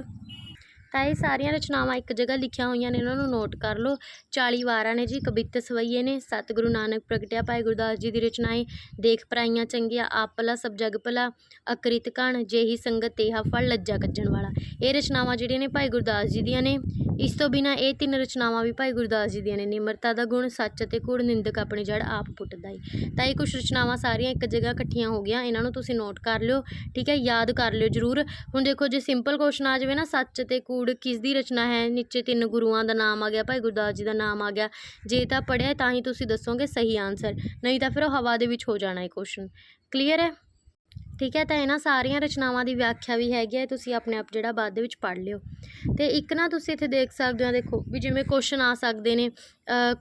ਤਾਂ ਇਹ ਸਾਰੀਆਂ ਰਚਨਾਵਾਂ ਇੱਕ ਜਗ੍ਹਾ ਲਿਖੀਆਂ ਹੋਈਆਂ ਨੇ, ਇਹਨਾਂ ਨੂੰ ਨੋਟ ਕਰ ਲਓ। 40 ਵਾਰਾਂ ਨੇ ਜੀ ਕਵਿਤ ਸਵਈਏ ਨੇ। ਸਤਿਗੁਰੂ ਨਾਨਕ ਪ੍ਰਗਟਿਆ ਭਾਈ ਗੁਰਦਾਸ ਜੀ ਦੀ ਰਚਨਾਏ, ਦੇਖ ਪਰਾਈਆਂ ਚੰਗੀਆਂ, ਆਪ ਭਲਾ, ਸਭ ਜਗ ਭਲਾ, ਅਕ੍ਰਿਤ ਕਣ ਜੇਹੀ ਸੰਗਤ ਤੇਹਾ ਫਲ, ਲੱਜਾ ਕੱਜਣ ਵਾਲਾ। ਇਹ ਰਚਨਾਵਾਂ ਜਿਹੜੀਆਂ ਨੇ ਭਾਈ ਗੁਰਦਾਸ ਜੀ ਦੀਆਂ ਨੇ। ਇਸ ਤੋਂ ਬਿਨਾ ਇਹ ਤਿੰਨ ਰਚਨਾਵਾਂ ਵੀ ਭਾਈ ਗੁਰਦਾਸ ਜੀ ਦੀਆਂ ਨੇ। ਨਿਮਰਤਾ ਦਾ ਗੁਣ, ਸੱਚ ਅਤੇ ਕੂੜ ਨਿੰਦਕ ਆਪਣੀ ਜੜ ਆਪ ਪੁੱਟਦਾ ਈ ਤਾਂ ਇਹ ਕੁਝ ਰਚਨਾਵਾਂ ਸਾਰੀਆਂ ਇੱਕ ਜਗ੍ਹਾ ਇਕੱਠੀਆਂ ਹੋ ਗਈਆਂ। ਇਹਨਾਂ ਨੂੰ ਤੁਸੀਂ ਨੋਟ ਕਰ ਲਿਓ, ਠੀਕ ਹੈ? ਯਾਦ ਕਰ ਲਿਓ ਜ਼ਰੂਰ। ਹੁਣ ਦੇਖੋ, ਜੇ ਸਿੰਪਲ ਕੁਐਸਚਨ ਆ ਜਾਵੇ ਨਾ, ਸੱਚ ਅਤੇ ਕੂੜ ਕਿਸ ਦੀ ਰਚਨਾ ਹੈ? ਨੀਚੇ ਤਿੰਨ ਗੁਰੂਆਂ ਦਾ ਨਾਮ ਆ ਗਿਆ, ਭਾਈ ਗੁਰਦਾਸ ਜੀ ਦਾ ਨਾਮ ਆ ਗਿਆ। ਜੇ ਤਾਂ ਪੜ੍ਹਿਆ ਤਾਂ ਹੀ ਤੁਸੀਂ ਦੱਸੋਗੇ ਸਹੀ ਆਨਸਰ ਨਹੀਂ ਤਾਂ ਫਿਰ ਉਹ ਹਵਾ ਦੇ ਵਿੱਚ ਹੋ ਜਾਣਾ ਹੈ ਕੁਸ਼ਚਨ ਕਲੀਅਰ ਹੈ? ਠੀਕ ਹੈ, ਤਾਂ ਇਹਨਾਂ ਸਾਰੀਆਂ ਰਚਨਾਵਾਂ ਦੀ ਵਿਆਖਿਆ ਵੀ ਹੈਗੀ ਹੈ ਤੁਸੀਂ ਆਪਣੇ ਆਪ ਜਿਹੜਾ ਬਾਅਦ ਦੇ ਵਿੱਚ ਪੜ੍ਹ ਲਿਓ। ਤੇ ਇੱਕ ਨਾ ਤੁਸੀਂ ਇੱਥੇ ਦੇਖ ਸਕਦੇ ਹੋ, ਦੇਖੋ ਵੀ ਜਿਵੇਂ ਕੁਐਸਚਨ ਆ ਸਕਦੇ ਨੇ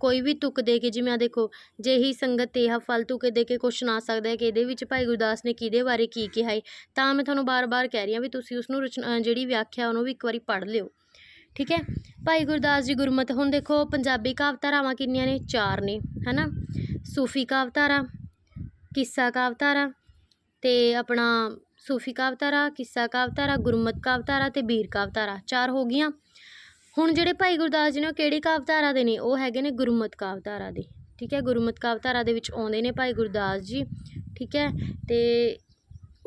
ਕੋਈ ਵੀ ਤੁਕ ਦੇ ਕੇ, ਜਿਵੇਂ ਆ ਦੇਖੋ ਜਿਹੀ ਸੰਗਤ ਤੇ ਹਾ ਫਲ ਤੁਕ ਦੇ ਕੇ ਕੁਐਸਚਨ ਆ ਸਕਦਾ ਹੈ ਕਿ ਇਹਦੇ ਵਿੱਚ ਭਾਈ ਗੁਰਦਾਸ ਨੇ ਕਿਹਦੇ ਬਾਰੇ ਕੀ ਕਿਹਾ ਹੈ ਤਾਂ ਮੈਂ ਤੁਹਾਨੂੰ ਬਾਰ-ਬਾਰ ਕਹਿ ਰਹੀ ਹਾਂ ਵੀ ਤੁਸੀਂ ਉਸ ਨੂੰ ਰਚਨਾ ਜਿਹੜੀ ਵਿਆਖਿਆ ਉਹਨੂੰ ਵੀ ਇੱਕ ਵਾਰੀ ਪੜ੍ਹ ਲਿਓ। ਠੀਕ ਹੈ, ਭਾਈ ਗੁਰਦਾਸ ਜੀ ਗੁਰਮਤ, ਹੁਣ ਦੇਖੋ ਪੰਜਾਬੀ ਕਾਵਿਧਾਰਾਵਾਂ ਕਿੰਨੀਆਂ ਨੇ? ਚਾਰ ਨੇ, ਹਨਾ? ਸੂਫੀ ਕਾਵਿਧਾਰਾ ਕਿੱਸਾ ਕਾਵਿਧਾਰਾ ਅਤੇ ਆਪਣਾ ਸੂਫੀ ਕਾਵਿਧਾਰਾ ਕਿੱਸਾ ਕਾਵਿਧਾਰਾ ਗੁਰਮਤਿ ਕਾਵਿਧਾਰਾ ਅਤੇ ਬੀਰ ਕਾਵਿਧਾਰਾ ਚਾਰ ਹੋ ਗਈਆਂ। ਹੁਣ ਜਿਹੜੇ ਭਾਈ ਗੁਰਦਾਸ ਜੀ ਨੇ ਉਹ ਕਿਹੜੀ ਕਾਵਿਧਾਰਾ ਦੇ ਨੇ? ਉਹ ਹੈਗੇ ਨੇ ਗੁਰਮਤਿ ਕਾਵਿਧਾਰਾ ਦੇ, ਠੀਕ ਹੈ? ਗੁਰਮਤਿ ਕਾਵਿਧਾਰਾ ਦੇ ਵਿੱਚ ਆਉਂਦੇ ਨੇ ਭਾਈ ਗੁਰਦਾਸ ਜੀ, ਠੀਕ ਹੈ? ਅਤੇ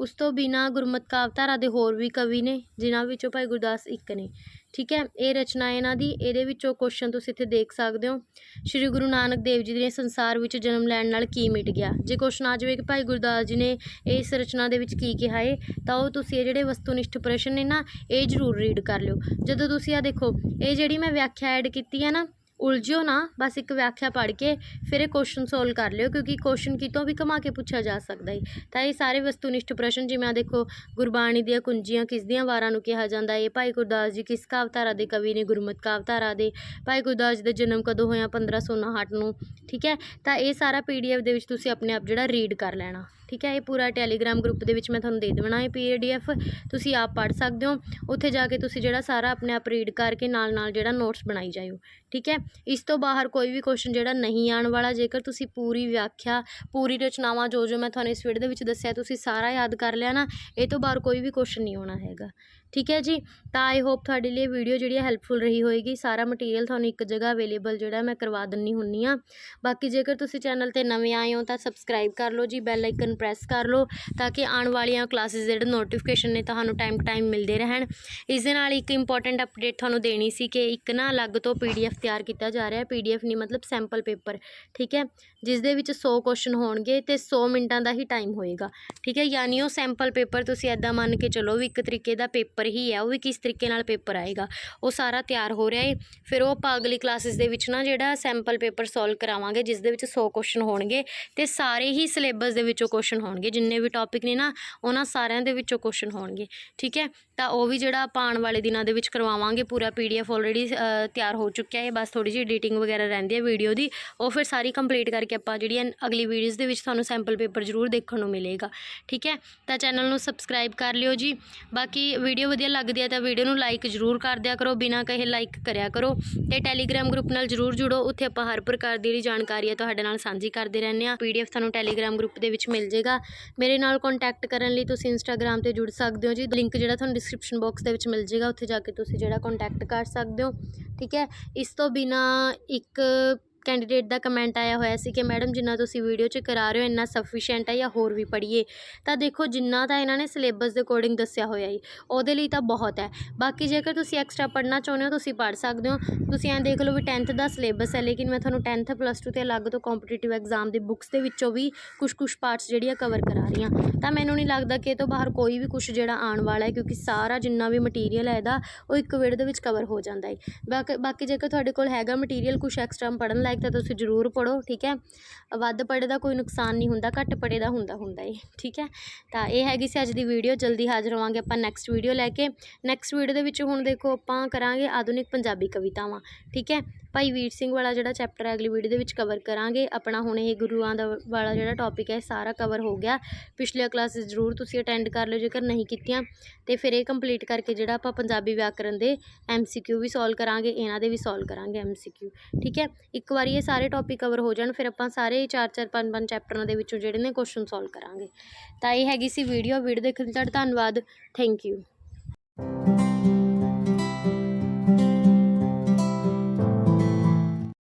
ਉਸ ਤੋਂ ਬਿਨਾਂ ਗੁਰਮਤਿ ਕਾਵਿਧਾਰਾ ਦੇ ਹੋਰ ਵੀ ਕਵੀ ਨੇ, ਜਿਨ੍ਹਾਂ ਵਿੱਚੋਂ ਭਾਈ ਗੁਰਦਾਸ ਇੱਕ ਨੇ। ਠੀਕ ਹੈ, ਇਹ ਰਚਨਾ ਇਹਨਾਂ ਦੀ, ਇਹਦੇ ਵਿੱਚੋਂ ਕੁਐਸਚਨ ਤੁਸੀਂ ਇੱਥੇ ਦੇਖ ਸਕਦੇ ਹੋ। ਸ਼੍ਰੀ ਗੁਰੂ ਨਾਨਕ ਦੇਵ ਜੀ ਨੇ ਸੰਸਾਰ ਵਿੱਚ ਜਨਮ ਲੈਣ ਨਾਲ ਕੀ ਮਿਟ ਗਿਆ? ਜੇ ਕੁਐਸਚਨ ਆ ਜਾਵੇ ਕਿ ਭਾਈ ਗੁਰਦਾਸ ਜੀ ਨੇ ਇਸ ਰਚਨਾ ਦੇ ਵਿੱਚ ਕੀ ਕਿਹਾ ਹੈ ਤਾਂ ਉਹ ਤੁਸੀਂ ਇਹ ਜਿਹੜੇ ਵਸਤੂਨਿਸ਼ਠ ਪ੍ਰਸ਼ਨ ਨੇ ਨਾ, ਇਹ ਜ਼ਰੂਰ ਰੀਡ ਕਰ ਲਿਓ। ਜਦੋਂ ਤੁਸੀਂ ਆ ਦੇਖੋ, ਇਹ ਜਿਹੜੀ ਮੈਂ ਵਿਆਖਿਆ ਐਡ ਕੀਤੀ ਹੈ ਨਾ ਉਲਝਿਓ ਨਾ, ਬਸ ਇੱਕ ਵਿਆਖਿਆ ਪੜ੍ਹ ਕੇ ਫਿਰ ਇਹ ਕੁਐਸਚਨ ਸੋਲਵ ਕਰ ਲਿਓ, ਕਿਉਂਕਿ ਕੁਐਸਚਨ ਕਿਤੋਂ ਵੀ ਕਮਾ ਕੇ ਪੁੱਛਿਆ ਜਾ ਸਕਦਾ ਹੈ ਤਾਂ ਇਹ ਸਾਰੇ ਵਸਤੂਨਿਸ਼ਠ ਪ੍ਰਸ਼ਨ, ਜਿਵੇਂ ਆ ਦੇਖੋ, ਗੁਰਬਾਣੀ ਦੀਆਂ ਕੁੰਜੀਆਂ ਕਿਸ ਦੀਆਂ ਵਾਰਾਂ ਨੂੰ ਕਿਹਾ ਜਾਂਦਾ ਹੈ ਭਾਈ ਗੁਰਦਾਸ ਜੀ ਕਿਸ ਕਾਵਧਾਰਾ ਦੇ ਕਵੀ ਨੇ ਗੁਰਮਤਿ ਕਾਵਧਾਰਾ ਦੇ? ਭਾਈ ਗੁਰਦਾਸ ਜੀ ਦਾ ਜਨਮ ਕਦੋਂ ਹੋਇਆ? 1559 ਨੂੰ, ਠੀਕ ਹੈ? ਤਾਂ ਇਹ ਸਾਰਾ ਪੀਡੀਐਫ ਦੇ ਵਿੱਚ ਤੁਸੀਂ ਆਪਣੇ ਆਪ ਜਿਹੜਾ ਰੀਡ ਕਰ ਲੈਣਾ। ਠੀਕ ਹੈ, ਇਹ ਪੂਰਾ ਟੈਲੀਗ੍ਰਾਮ ਗਰੁੱਪ ਦੇ ਵਿੱਚ ਮੈਂ ਤੁਹਾਨੂੰ ਦੇ ਦੇਣਾ ਹੈ ਪੀਡੀਐਫ ਤੁਸੀਂ ਆਪ ਪੜ੍ਹ ਸਕਦੇ ਹੋ। ਉੱਥੇ ਜਾ ਕੇ ਤੁਸੀਂ ਜਿਹੜਾ ਸਾਰਾ ਆਪਣੇ ਆਪ ਰੀਡ ਕਰਕੇ ਨਾਲ ਨਾਲ ਜਿਹੜਾ ਨੋਟਸ ਬਣਾਈ ਜਾਇਓ, ਠੀਕ ਹੈ। ਇਸ ਤੋਂ ਬਾਹਰ ਕੋਈ ਵੀ ਕੁਐਸਚਨ ਜਿਹੜਾ ਨਹੀਂ ਆਉਣ ਵਾਲਾ, ਜੇਕਰ ਤੁਸੀਂ ਪੂਰੀ ਵਿਆਖਿਆ, ਪੂਰੀ ਰਚਨਾਵਾਂ ਜੋ ਜੋ ਮੈਂ ਤੁਹਾਨੂੰ ਇਸ ਵੀਡੀਓ ਦੇ ਵਿੱਚ ਦੱਸਿਆ, ਤੁਸੀਂ ਸਾਰਾ ਯਾਦ ਕਰ ਲਿਆ ਨਾ, ਇਹ ਤੋਂ ਬਾਹਰ ਕੋਈ ਵੀ ਕੁਐਸਚਨ ਨਹੀਂ ਆਉਣਾ ਹੈਗਾ। ਠੀਕ ਹੈ ਜੀ? ਤਾਂ ਆਈ ਹੋਪ ਤੁਹਾਡੇ ਲਈ ਵੀਡੀਓ ਜਿਹੜੀ ਹੈ ਹੈਲਪਫੁਲ ਰਹੀ ਹੋਏਗੀ। ਸਾਰਾ ਮਟੀਰੀਅਲ ਤੁਹਾਨੂੰ ਇੱਕ ਜਗ੍ਹਾ ਅਵੇਲੇਬਲ ਜਿਹੜਾ ਮੈਂ ਕਰਵਾ ਦਿੰਨੀ ਹੁੰਨੀ ਆ ਬਾਕੀ ਜੇਕਰ ਤੁਸੀਂ ਚੈਨਲ ਤੇ ਨਵੇਂ ਆਏ ਹੋ ਤਾਂ ਸਬਸਕ੍ਰਾਈਬ ਕਰ ਲਓ ਜੀ ਬੈਲ ਆਈਕਨ ਪ੍ਰੈਸ ਕਰ ਲਓ ਤਾਂ ਕਿ ਆਉਣ ਵਾਲੀਆਂ ਕਲਾਸਿਸ ਜਿਹੜੇ ਨੋਟੀਫਿਕੇਸ਼ਨ ਨੇ ਤੁਹਾਨੂੰ ਟਾਈਮ ਟੂ ਟਾਈਮ ਮਿਲਦੇ ਰਹਿਣ। ਇਸ ਦੇ ਨਾਲ ਇੱਕ ਇੰਪੋਰਟੈਂਟ ਅਪਡੇਟ ਤੁਹਾਨੂੰ ਦੇਣੀ ਸੀ ਕਿ ਇੱਕ ਨਾ ਅਲੱਗ ਤੋਂ ਪੀਡੀਐਫ ਤਿਆਰ ਕੀਤਾ ਜਾ ਰਿਹਾ ਹੈ। ਪੀਡੀਐਫ ਨਹੀਂ, ਮਤਲਬ ਸੈਂਪਲ ਪੇਪਰ ਠੀਕ ਹੈ? ਜਿਸ ਦੇ ਵਿੱਚ 100 ਕੁਐਸਚਨ ਹੋਣਗੇ ਤੇ 100 ਮਿੰਟਾਂ ਦਾ ਹੀ ਟਾਈਮ ਹੋਏਗਾ। ਠੀਕ ਹੈ? ਯਾਨੀ ਉਹ ਸੈਂਪਲ ਪੇਪਰ ਤੁਸੀਂ ਐਦਾਂ ਮੰਨ ਕੇ ਚਲੋ ਵੀ ਇੱਕ ਤਰੀਕੇ ਦਾ ਪੇਪਰ ਹੀ ਹੈ, ਉਹ ਵੀ ਕਿਸ ਤਰੀਕੇ ਨਾਲ ਪੇਪਰ ਆਏਗਾ। ਉਹ ਸਾਰਾ ਤਿਆਰ ਹੋ ਰਿਹਾ ਹੈ ਫਿਰ ਉਹ ਆਪਾਂ ਅਗਲੀ ਕਲਾਸਿਸ ਦੇ ਵਿੱਚ ਨਾ ਜਿਹੜਾ ਸੈਂਪਲ ਪੇਪਰ ਸੋਲਵ ਕਰਾਵਾਂਗੇ, ਜਿਸ ਦੇ ਵਿੱਚ 100 ਕੁਐਸਚਨ ਹੋਣਗੇ ਤੇ ਸਾਰੇ ਹੀ ਸਿਲੇਬਸ ਦੇ ਵਿੱਚੋਂ ਕੁਐਸਚਨ ਹੋਣਗੇ। ਜਿੰਨੇ ਵੀ ਟੌਪਿਕ ਨੇ ਨਾ, ਉਹਨਾਂ ਸਾਰਿਆਂ ਦੇ ਵਿੱਚੋਂ ਕੁਐਸਚਨ ਹੋਣਗੇ। ਠੀਕ ਹੈ? ਤਾਂ ਉਹ ਵੀ ਜਿਹੜਾ ਆਪਾਂ ਆਉਣ ਵਾਲੇ ਦਿਨਾਂ ਦੇ ਵਿੱਚ ਕਰਵਾਵਾਂਗੇ, ਪੂਰਾ ਪੀਡੀਐਫ ਆਲਰੇਡੀ ਤਿਆਰ ਹੋ ਚੁੱਕਿਆ ਹੈ ਬਸ ਥੋੜੀ ਜਿਹੀ ਐਡੀਟਿੰਗ ਵਗੈਰਾ ਰਹਿੰਦੀ ਹੈ ਵੀਡੀਓ ਦੀ। ਉਹ ਫਿਰ ਸਾਰੀ ਕੰਪਲੀਟ ਕਰਕੇ ਆਪਾਂ ਜਿਹੜੀਆਂ ਅਗਲੀ ਵੀਡੀਓਜ਼ ਦੇ ਵਿੱਚ ਤੁਹਾਨੂੰ ਸੈਂਪਲ ਪੇਪਰ ਜ਼ਰੂਰ ਦੇਖਣ ਨੂੰ ਮਿਲੇਗਾ। ਠੀਕ ਹੈ? ਤਾਂ ਚੈਨਲ ਨੂੰ ਸਬਸਕ੍ਰਾਈਬ ਕਰ ਲਿਓ ਜੀ। ਬਾਕੀ ਵੀਡੀਓ ਵਧੀਆ ਲੱਗਦੀ ਹੈ ਤਾਂ ਵੀਡੀਓ ਨੂੰ ਲਾਈਕ ਜ਼ਰੂਰ ਕਰ ਦਿਆ ਕਰੋ, ਬਿਨਾਂ ਕਹੇ ਲਾਈਕ ਕਰਿਆ ਕਰੋ ਤੇ ਟੈਲੀਗ੍ਰਾਮ ਗਰੁੱਪ ਨਾਲ ਜ਼ਰੂਰ ਜੁੜੋ, ਉੱਥੇ ਆਪਾਂ ਹਰ ਪ੍ਰਕਾਰ ਦੀ ਜਿਹੜੀ ਜਾਣਕਾਰੀ ਹੈ ਤੁਹਾਡੇ ਨਾਲ ਸਾਂਝੀ ਕਰਦੇ ਰਹਿੰਦੇ ਆ ਪੀਡੀਐਫ ਤੁਹਾਨੂੰ ਟੈਲੀਗ੍ਰਾਮ ਗਰੁੱਪ ਦੇ ਵਿੱਚ ਮਿਲ ਜਾਏਗਾ। ਮੇਰੇ ਨਾਲ ਕੰਟੈਕਟ ਕਰਨ ਲਈ ਤੁਸੀਂ ਇੰਸਟਾਗ੍ਰam ਤੇ ਜੁੜ ਸਕਦੇ ਹੋ ਜੀ। ਲਿੰਕ ਜਿਹੜਾ ਤੁਹਾਨੂੰ ਡਿਸਕ੍ਰਿਪਸ਼ਨ ਬਾਕਸ ਦੇ ਵਿੱਚ ਮਿਲ ਜਾਏਗਾ, ਉੱਥੇ ਜਾ ਕੇ ਤੁਸੀਂ ਜਿਹੜਾ ਕੰਟੈਕਟ ਕਰ ਸਕਦੇ ਹੋ, ਠੀਕ ਹੈ? ਇਸ ਤੋਂ ਬਿਨਾ ਇੱਕ ਕੈਂਡੀਡੇਟ ਦਾ ਕਮੈਂਟ ਆਇਆ ਹੋਇਆ ਸੀ ਕਿ ਮੈਡਮ ਜਿੰਨਾ ਤੁਸੀਂ ਵੀਡੀਓ 'ਚ ਕਰਾ ਰਹੇ ਹੋ, ਇੰਨਾ ਸਫੀਸ਼ੀਐਂਟ ਹੈ ਜਾਂ ਹੋਰ ਵੀ ਪੜ੍ਹੀਏ। ਤਾਂ ਦੇਖੋ, ਜਿੰਨਾ ਤਾਂ ਇਹਨਾਂ ਨੇ ਸਿਲੇਬਸ ਦੇ ਅਕੋਰਡਿੰਗ ਦੱਸਿਆ ਹੋਇਆ ਹੈ ਉਹਦੇ ਲਈ ਤਾਂ ਬਹੁਤ ਹੈ। ਬਾਕੀ ਜੇਕਰ ਤੁਸੀਂ ਐਕਸਟਰਾ ਪੜ੍ਹਨਾ ਚਾਹੁੰਦੇ ਹੋ, ਤੁਸੀਂ ਪੜ੍ਹ ਸਕਦੇ ਹੋ। ਤੁਸੀਂ ਐਂ ਦੇਖ ਲਓ ਵੀ 10th ਦਾ ਸਿਲੇਬਸ ਹੈ, ਲੇਕਿਨ ਮੈਂ ਤੁਹਾਨੂੰ 10th ਪਲੱਸ 2 ਤੇ ਅਲੱਗ ਤੋਂ ਕੰਪੀਟੀਟਿਵ ਐਗਜ਼ਾਮ ਦੇ ਬੁੱਕਸ ਦੇ ਵਿੱਚੋਂ ਵੀ ਕੁਝ ਕੁਝ ਪਾਰਟਸ ਜਿਹੜੀਆਂ ਕਵਰ ਕਰਾ ਰਹੀ ਹਾਂ। ਤਾਂ ਮੈਨੂੰ ਨਹੀਂ ਲੱਗਦਾ ਕਿ ਇਹ ਤੋਂ ਬਾਹਰ ਕੋਈ ਵੀ ਕੁਝ ਜਿਹੜਾ ਆਉਣ ਵਾਲਾ ਹੈ, ਕਿਉਂਕਿ ਸਾਰਾ ਜਿੰਨਾ ਵੀ ਮਟੀਰੀਅਲ ਹੈ ਇਹਦਾ, ਉਹ ਇੱਕ ਵੀਡੀਓ ਦੇ ਵਿੱਚ ਕਵਰ ਹੋ ਜਾਂਦਾ ਹੈ ਬਾਕੀ ਬਾਕੀ ਜੇਕਰ ਤੁਹਾਡੇ ਕੋਲ ਹੈਗਾ ਮਟੀਰੀਅਲ ਕੁਝ ਐਕਸਟਰਾ ਪੜ੍ਹਨ ਲਾਇਕ ਤਾਂ ਤੁਸੀਂ ਜ਼ਰੂਰ ਪੜੋ ਠੀਕ ਹੈ? ਵੱਧ ਪੜ੍ਹੇ ਦਾ ਕੋਈ ਨੁਕਸਾਨ ਨਹੀਂ ਹੁੰਦਾ, ਘੱਟ ਪੜ੍ਹੇ ਦਾ ਹੁੰਦਾ ਹੁੰਦਾ ਏ ਠੀਕ ਹੈ? ਤਾਂ ਇਹ ਹੈਗੀ ਸੀ ਅੱਜ ਦੀ ਵੀਡੀਓ ਜਲਦੀ ਹਾਜ਼ਰ ਹੋਵਾਂਗੇ ਆਪਾਂ ਨੈਕਸਟ ਵੀਡੀਓ ਲੈ ਕੇ। ਨੈਕਸਟ ਵੀਡੀਓ ਦੇ ਵਿੱਚ ਹੁਣ ਦੇਖੋ ਆਪਾਂ ਕਰਾਂਗੇ ਆਧੁਨਿਕ ਪੰਜਾਬੀ ਕਵਿਤਾਵਾਂ, ਠੀਕ ਹੈ? ਭਾਈ ਵੀਰ ਸਿੰਘ ਵਾਲਾ ਜਿਹੜਾ ਚੈਪਟਰ ਹੈ, ਅਗਲੀ ਵੀਡੀਓ ਦੇ ਵਿੱਚ ਕਵਰ ਕਰਾਂਗੇ। ਆਪਣਾ ਹੁਣ ਇਹ ਗੁਰੂਆਂ ਦਾ ਵਾਲਾ ਜਿਹੜਾ ਟੌਪਿਕ ਹੈ ਸਾਰਾ ਕਵਰ ਹੋ ਗਿਆ। ਪਿਛਲੀਆਂ ਕਲਾਸਿਸ ਜ਼ਰੂਰ ਤੁਸੀਂ ਅਟੈਂਡ ਕਰ ਲਿਓ ਜੇਕਰ ਨਹੀਂ ਕੀਤੀਆਂ। ਤੇ ਫਿਰ ਇਹ ਕੰਪਲੀਟ ਕਰਕੇ ਜਿਹੜਾ ਆਪਾਂ ਪੰਜਾਬੀ ਵਿਆਕਰਨ ਦੇ ਐਮਸੀਕਿਊ ਵੀ ਸੋਲਵ ਕਰਾਂਗੇ, ਇਹਨਾਂ ਦੇ ਵੀ ਸੋਲਵ ਕਰਾਂਗੇ ਐਮਸੀਕਿਊ ਠੀਕ ਹੈ? ਇੱਕ ਵਾਰੀ ਇਹ ਸਾਰੇ ਟੌਪਿਕ ਕਵਰ ਹੋ ਜਾਣ, ਫਿਰ ਆਪਾਂ ਸਾਰੇ 4-4 5-5 ਚੈਪਟਰਾਂ ਦੇ ਵਿੱਚੋਂ ਜਿਹੜੇ ਨੇ ਕੁਐਸਚਨ ਸੋਲਵ ਕਰਾਂਗੇ। ਤਾਂ ਇਹ ਹੈਗੀ ਸੀ ਵੀਡੀਓ ਵੀਡੀਓ ਦੇਖਣ ਲਈ ਤੁਹਾਡਾ ਧੰਨਵਾਦ। Thank you